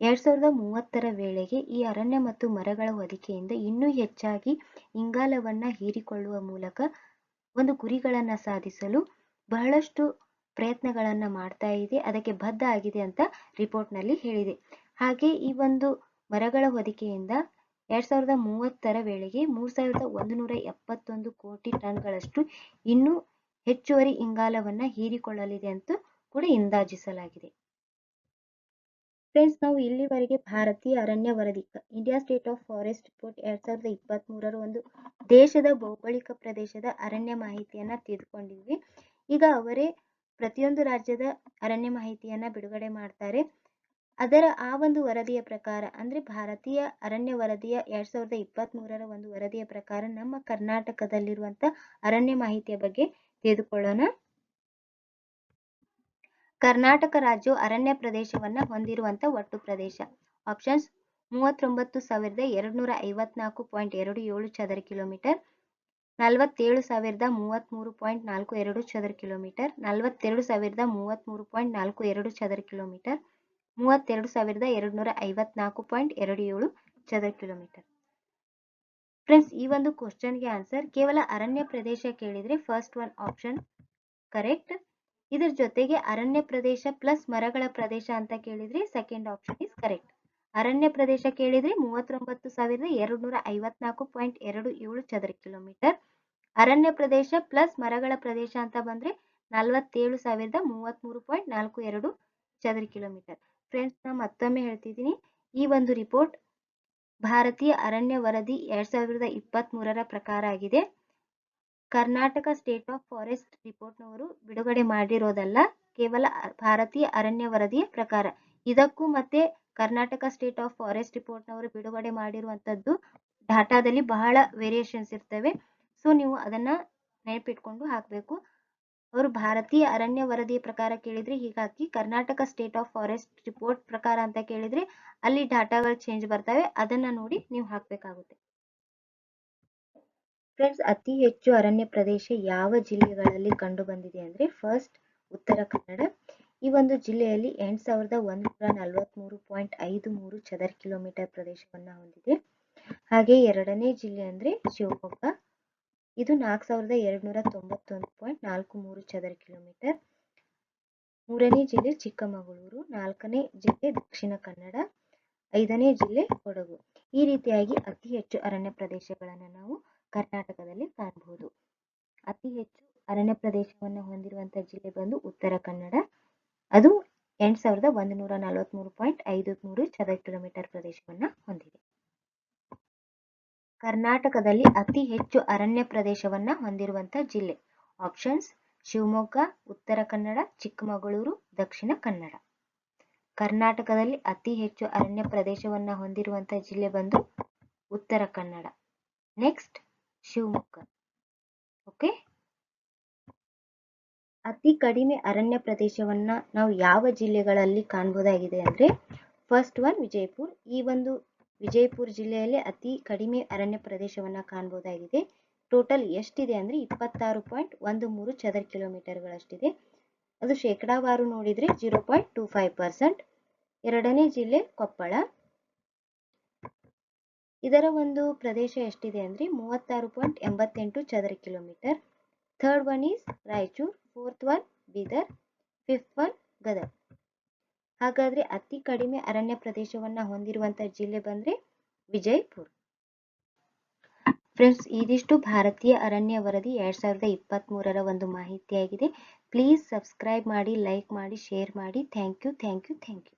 ಎರಡ್ ಸಾವಿರದ ಮೂವತ್ತರ ವೇಳೆಗೆ ಈ ಅರಣ್ಯ ಮತ್ತು ಮರಗಳ ಹೊದಿಕೆಯಿಂದ ಇನ್ನೂ ಹೆಚ್ಚಾಗಿ ಇಂಗಾಲವನ್ನ ಹೀರಿಕೊಳ್ಳುವ ಮೂಲಕ ಒಂದು ಗುರಿಗಳನ್ನ ಸಾಧಿಸಲು ಬಹಳಷ್ಟು ಪ್ರಯತ್ನಗಳನ್ನು ಮಾಡ್ತಾ ಇದೆ. ಅದಕ್ಕೆ ಬದ್ಧ ಆಗಿದೆ ಅಂತ ರಿಪೋರ್ಟ್ನಲ್ಲಿ ಹೇಳಿದೆ. ಹಾಗೆ ಈ ಒಂದು ಮರಗಳ ಹೊದಿಕೆಯಿಂದ ಎರಡ್ ಸಾವಿರದ ಮೂವತ್ತರ ವೇಳೆಗೆ ಮೂರ್ ಸಾವಿರದ ಒಂದು ನೂರ ಎಪ್ಪತ್ತೊಂದು ಕೋಟಿ ಟನ್ಗಳಷ್ಟು ಇನ್ನೂ ಹೆಚ್ಚುವರಿ ಇಂಗಾಲವನ್ನ ಹೀರಿಕೊಳ್ಳಲಿದೆ ಅಂತ ಕೂಡ ಇಂದಾಜಿಸಲಾಗಿದೆ ಫ್ರೆಂಡ್ಸ್, ನಾವು ಇಲ್ಲಿವರೆಗೆ ಭಾರತೀಯ ಅರಣ್ಯ ವರದಿ, India state of forest report ಎರಡ್ ಸಾವಿರದ ಇಪ್ಪತ್ತ್ ಮೂರರ ಒಂದು ದೇಶದ ಭೌಗೋಳಿಕ ಪ್ರದೇಶದ ಅರಣ್ಯ ಮಾಹಿತಿಯನ್ನ ತಿಳಿದುಕೊಂಡಿದ್ವಿ. ಈಗ ಅವರೇ ಪ್ರತಿಯೊಂದು ರಾಜ್ಯದ ಅರಣ್ಯ ಮಾಹಿತಿಯನ್ನ ಬಿಡುಗಡೆ ಮಾಡ್ತಾರೆ. ಅದರ ಆ ಒಂದು ವರದಿಯ ಪ್ರಕಾರ, ಅಂದ್ರೆ ಭಾರತೀಯ ಅರಣ್ಯ ವರದಿಯ ಎರಡು ಸಾವಿರದ ಇಪ್ಪತ್ತ್ ಮೂರರ ಒಂದು ವರದಿಯ ಪ್ರಕಾರ ನಮ್ಮ ಕರ್ನಾಟಕದಲ್ಲಿರುವಂತ ಅರಣ್ಯ ಮಾಹಿತಿಯ ಬಗ್ಗೆ ತಿಳಿದುಕೊಳ್ಳೋಣ. ಕರ್ನಾಟಕ ರಾಜ್ಯವು ಅರಣ್ಯ ಪ್ರದೇಶವನ್ನ ಹೊಂದಿರುವಂತ ಒಟ್ಟು ಪ್ರದೇಶ. ಆಪ್ಷನ್ಸ್ ಮೂವತ್ತೊಂಬತ್ತು ಸಾವಿರದ ಎರಡುನೂರ ಐವತ್ನಾಲ್ಕು ಪಾಯಿಂಟ್ ಎರಡು ಏಳು ಚದರ ಕಿಲೋಮೀಟರ್, ನಲವತ್ತೇಳು ಸಾವಿರದ ಮೂವತ್ತ್ಮೂರು ಪಾಯಿಂಟ್ ನಾಲ್ಕು ಎರಡು ಚದರ ಕಿಲೋಮೀಟರ್, ನಲವತ್ತೆರಡು ಸಾವಿರದ ಮೂವತ್ತ್ಮೂರು ಪಾಯಿಂಟ್ ನಾಲ್ಕು ಎರಡು ಚದರ ಕಿಲೋಮೀಟರ್ ಮೂವತ್ತೆರಡು ಸಾವಿರದ ಎರಡುನೂರ ಐವತ್ನಾಲ್ಕು ಪಾಯಿಂಟ್ ಎರಡು ಏಳು ಚದರ ಕಿಲೋಮೀಟರ್. ಫ್ರೆಂಡ್ಸ್ ಈ ಒಂದು ಕ್ವಶನ್ಗೆ ಆನ್ಸರ್ ಕೇವಲ ಅರಣ್ಯ ಪ್ರದೇಶ ಕೇಳಿದ್ರೆ ಫಸ್ಟ್ ಒನ್ ಆಪ್ಷನ್ ಕರೆಕ್ಟ್ ಇದರ ಜೊತೆಗೆ ಅರಣ್ಯ ಪ್ರದೇಶ ಪ್ಲಸ್ ಮರಗಳ ಪ್ರದೇಶ ಅಂತ ಕೇಳಿದ್ರೆ ಸೆಕೆಂಡ್ ಆಪ್ಷನ್ ಇಸ್ ಕರೆಕ್ಟ್ ಅರಣ್ಯ ಪ್ರದೇಶ ಕೇಳಿದ್ರೆ ಮೂವತ್ತೊಂಬತ್ತು ಸಾವಿರದ ಎರಡುನೂರ ಐವತ್ನಾಲ್ಕು ಪಾಯಿಂಟ್ ಎರಡು ಏಳು ಚದರ ಕಿಲೋಮೀಟರ್. ಅರಣ್ಯ ಪ್ರದೇಶ ಪ್ಲಸ್ ಮರಗಳ ಪ್ರದೇಶ ಅಂತ ಬಂದ್ರೆ ನಲವತ್ತೇಳು ಸಾವಿರದ ಮೂವತ್ತ್ಮೂರು ಪಾಯಿಂಟ್ ನಾಲ್ಕು ಎರಡು ಚದರ ಕಿಲೋಮೀಟರ್. ಫ್ರೆಂಡ್ಸ್ ನಾ ಮತ್ತೊಮ್ಮೆ ಹೇಳ್ತಿದ್ದೀನಿ. ಈ ಒಂದು ರಿಪೋರ್ಟ್ ಭಾರತೀಯ ಅರಣ್ಯ ವರದಿ ಎರಡ್ ಸಾವಿರದ ಇಪ್ಪತ್ತ್ ಮೂರರ ಪ್ರಕಾರ ಆಗಿದೆ. ಕರ್ನಾಟಕ ಸ್ಟೇಟ್ ಆಫ್ ಫಾರೆಸ್ಟ್ ರಿಪೋರ್ಟ್ನವರು ಬಿಡುಗಡೆ ಮಾಡಿರೋದಲ್ಲ, ಕೇವಲ ಭಾರತೀಯ ಅರಣ್ಯ ವರದಿಯ ಪ್ರಕಾರ. ಇದಕ್ಕೂ ಮತ್ತೆ ಕರ್ನಾಟಕ ಸ್ಟೇಟ್ ಆಫ್ ಫಾರೆಸ್ಟ್ ರಿಪೋರ್ಟ್ನವರು ಬಿಡುಗಡೆ ಮಾಡಿರುವಂಥದ್ದು ಡಾಟಾದಲ್ಲಿ ಬಹಳ ವೇರಿಯೇಷನ್ಸ್ ಇರ್ತವೆ. ಸೊ ನೀವು ಅದನ್ನು ನೆನಪಿಟ್ಕೊಂಡು ಹಾಕಬೇಕು. ಅವರು ಭಾರತೀಯ ಅರಣ್ಯ ವರದಿಯ ಪ್ರಕಾರ ಕೇಳಿದ್ರೆ, ಹೀಗಾಗಿ Karnataka state of forest report ಪ್ರಕಾರ ಅಂತ ಕೇಳಿದ್ರೆ, ಅಲ್ಲಿ ಡಾಟಾಗಳು ಚೇಂಜ್ ಬರ್ತವೆ. ಅದನ್ನ ನೋಡಿ ನೀವು ಹಾಕ್ಬೇಕಾಗುತ್ತೆ. ಫ್ರೆಂಡ್ಸ್ ಅತಿ ಹೆಚ್ಚು ಅರಣ್ಯ ಪ್ರದೇಶ ಯಾವ ಜಿಲ್ಲೆಗಳಲ್ಲಿ ಕಂಡು ಬಂದಿದೆ ಅಂದ್ರೆ ಫಸ್ಟ್ ಉತ್ತರ ಕನ್ನಡ. ಈ ಒಂದು ಜಿಲ್ಲೆಯಲ್ಲಿ ಎಂಟು ಸಾವಿರದ ಒಂದೂರ ನಲವತ್ಮೂರು ಪಾಯಿಂಟ್ ಐದು ಮೂರು ಚದರ ಕಿಲೋಮೀಟರ್ ಪ್ರದೇಶವನ್ನ ಹೊಂದಿದೆ. ಹಾಗೆ ಎರಡನೇ ಜಿಲ್ಲೆ ಅಂದ್ರೆ ಶಿವಮೊಗ್ಗ. ಇದು ನಾಲ್ಕು ಸಾವಿರದ ಎರಡುನೂರ ತೊಂಬತ್ತೊಂದು ಪಾಯಿಂಟ್ ನಾಲ್ಕು ಮೂರು ಚದರ ಕಿಲೋಮೀಟರ್. ಮೂರನೇ ಜಿಲ್ಲೆ ಚಿಕ್ಕಮಗಳೂರು, ನಾಲ್ಕನೇ ಜಿಲ್ಲೆ ದಕ್ಷಿಣ ಕನ್ನಡ, ಐದನೇ ಜಿಲ್ಲೆ ಕೊಡಗು. ಈ ರೀತಿಯಾಗಿ ಅತಿ ಹೆಚ್ಚು ಅರಣ್ಯ ಪ್ರದೇಶಗಳನ್ನು ನಾವು ಕರ್ನಾಟಕದಲ್ಲಿ ಕಾಣಬಹುದು ಅತಿ ಹೆಚ್ಚು ಅರಣ್ಯ ಪ್ರದೇಶವನ್ನು ಹೊಂದಿರುವಂಥ ಜಿಲ್ಲೆ ಬಂದು ಉತ್ತರ ಕನ್ನಡ. ಅದು ಎಂಟು ಸಾವಿರದ ಒಂದು ನೂರ ನಲವತ್ಮೂರು ಪಾಯಿಂಟ್ ಐದು ಮೂರು ಚದರ ಕಿಲೋಮೀಟರ್ ಪ್ರದೇಶವನ್ನು ಹೊಂದಿದೆ. ಕರ್ನಾಟಕದಲ್ಲಿ ಅತಿ ಹೆಚ್ಚು ಅರಣ್ಯ ಪ್ರದೇಶವನ್ನ ಹೊಂದಿರುವಂತ ಜಿಲ್ಲೆ. ಆಪ್ಷನ್ಸ್ ಶಿವಮೊಗ್ಗ, ಉತ್ತರ ಕನ್ನಡ, ಚಿಕ್ಕಮಗಳೂರು, ದಕ್ಷಿಣ ಕನ್ನಡ. ಕರ್ನಾಟಕದಲ್ಲಿ ಅತಿ ಹೆಚ್ಚು ಅರಣ್ಯ ಪ್ರದೇಶವನ್ನ ಹೊಂದಿರುವಂತ ಜಿಲ್ಲೆ ಬಂದು ಉತ್ತರ ಕನ್ನಡ. ನೆಕ್ಸ್ಟ್ ಶಿವಮೊಗ್ಗ. ಓಕೆ ಅತಿ ಕಡಿಮೆ ಅರಣ್ಯ ಪ್ರದೇಶವನ್ನ ನಾವು ಯಾವ ಜಿಲ್ಲೆಗಳಲ್ಲಿ ಕಾಣಬಹುದಾಗಿದೆ ಅಂದ್ರೆ ಫಸ್ಟ್ ಒನ್ ವಿಜಯಪುರ್. ಈ ಒಂದು ವಿಜಯಪುರ ಜಿಲ್ಲೆಯಲ್ಲಿ ಅತಿ ಕಡಿಮೆ ಅರಣ್ಯ ಪ್ರದೇಶವನ್ನ ಕಾಣಬಹುದಾಗಿದೆ ಟೋಟಲ್ ಎಷ್ಟಿದೆ ಅಂದ್ರೆ ಇಪ್ಪತ್ತಾರು ಪಾಯಿಂಟ್ ಒಂದು ಮೂರು ಚದರ ಕಿಲೋಮೀಟರ್ಗಳಷ್ಟಿದೆ. ಅದು ಶೇಕಡಾವಾರು ನೋಡಿದ್ರೆ zero point two five percent. ಎರಡನೇ ಜಿಲ್ಲೆ ಕೊಪ್ಪಳ. ಇದರ ಒಂದು ಪ್ರದೇಶ ಎಷ್ಟಿದೆ ಅಂದ್ರೆ ಮೂವತ್ತಾರು ಪಾಯಿಂಟ್ ಎಂಬತ್ತೆಂಟು ಚದರ kilometre. Third one is Raichur, fourth one Bidar, fifth one Gadag. ಹಾಗಾದ್ರೆ ಅತಿ ಕಡಿಮೆ ಅರಣ್ಯ ಪ್ರದೇಶವನ್ನ ಹೊಂದಿರುವಂತ ಜಿಲ್ಲೆ ಬಂದ್ರೆ ವಿಜಯಪುರ. ಫ್ರೆಂಡ್ಸ್ ಇದಿಷ್ಟು ಭಾರತೀಯ ಅರಣ್ಯ ವರದಿ ಎರಡ್ ಸಾವಿರದ ಇಪ್ಪತ್ತ್ ಮೂರರ ಒಂದು ಮಾಹಿತಿಯಾಗಿದೆ. ಪ್ಲೀಸ್ ಸಬ್ಸ್ಕ್ರೈಬ್ ಮಾಡಿ ಲೈಕ್ ಮಾಡಿ ಶೇರ್ ಮಾಡಿ. Thank you thank you thank you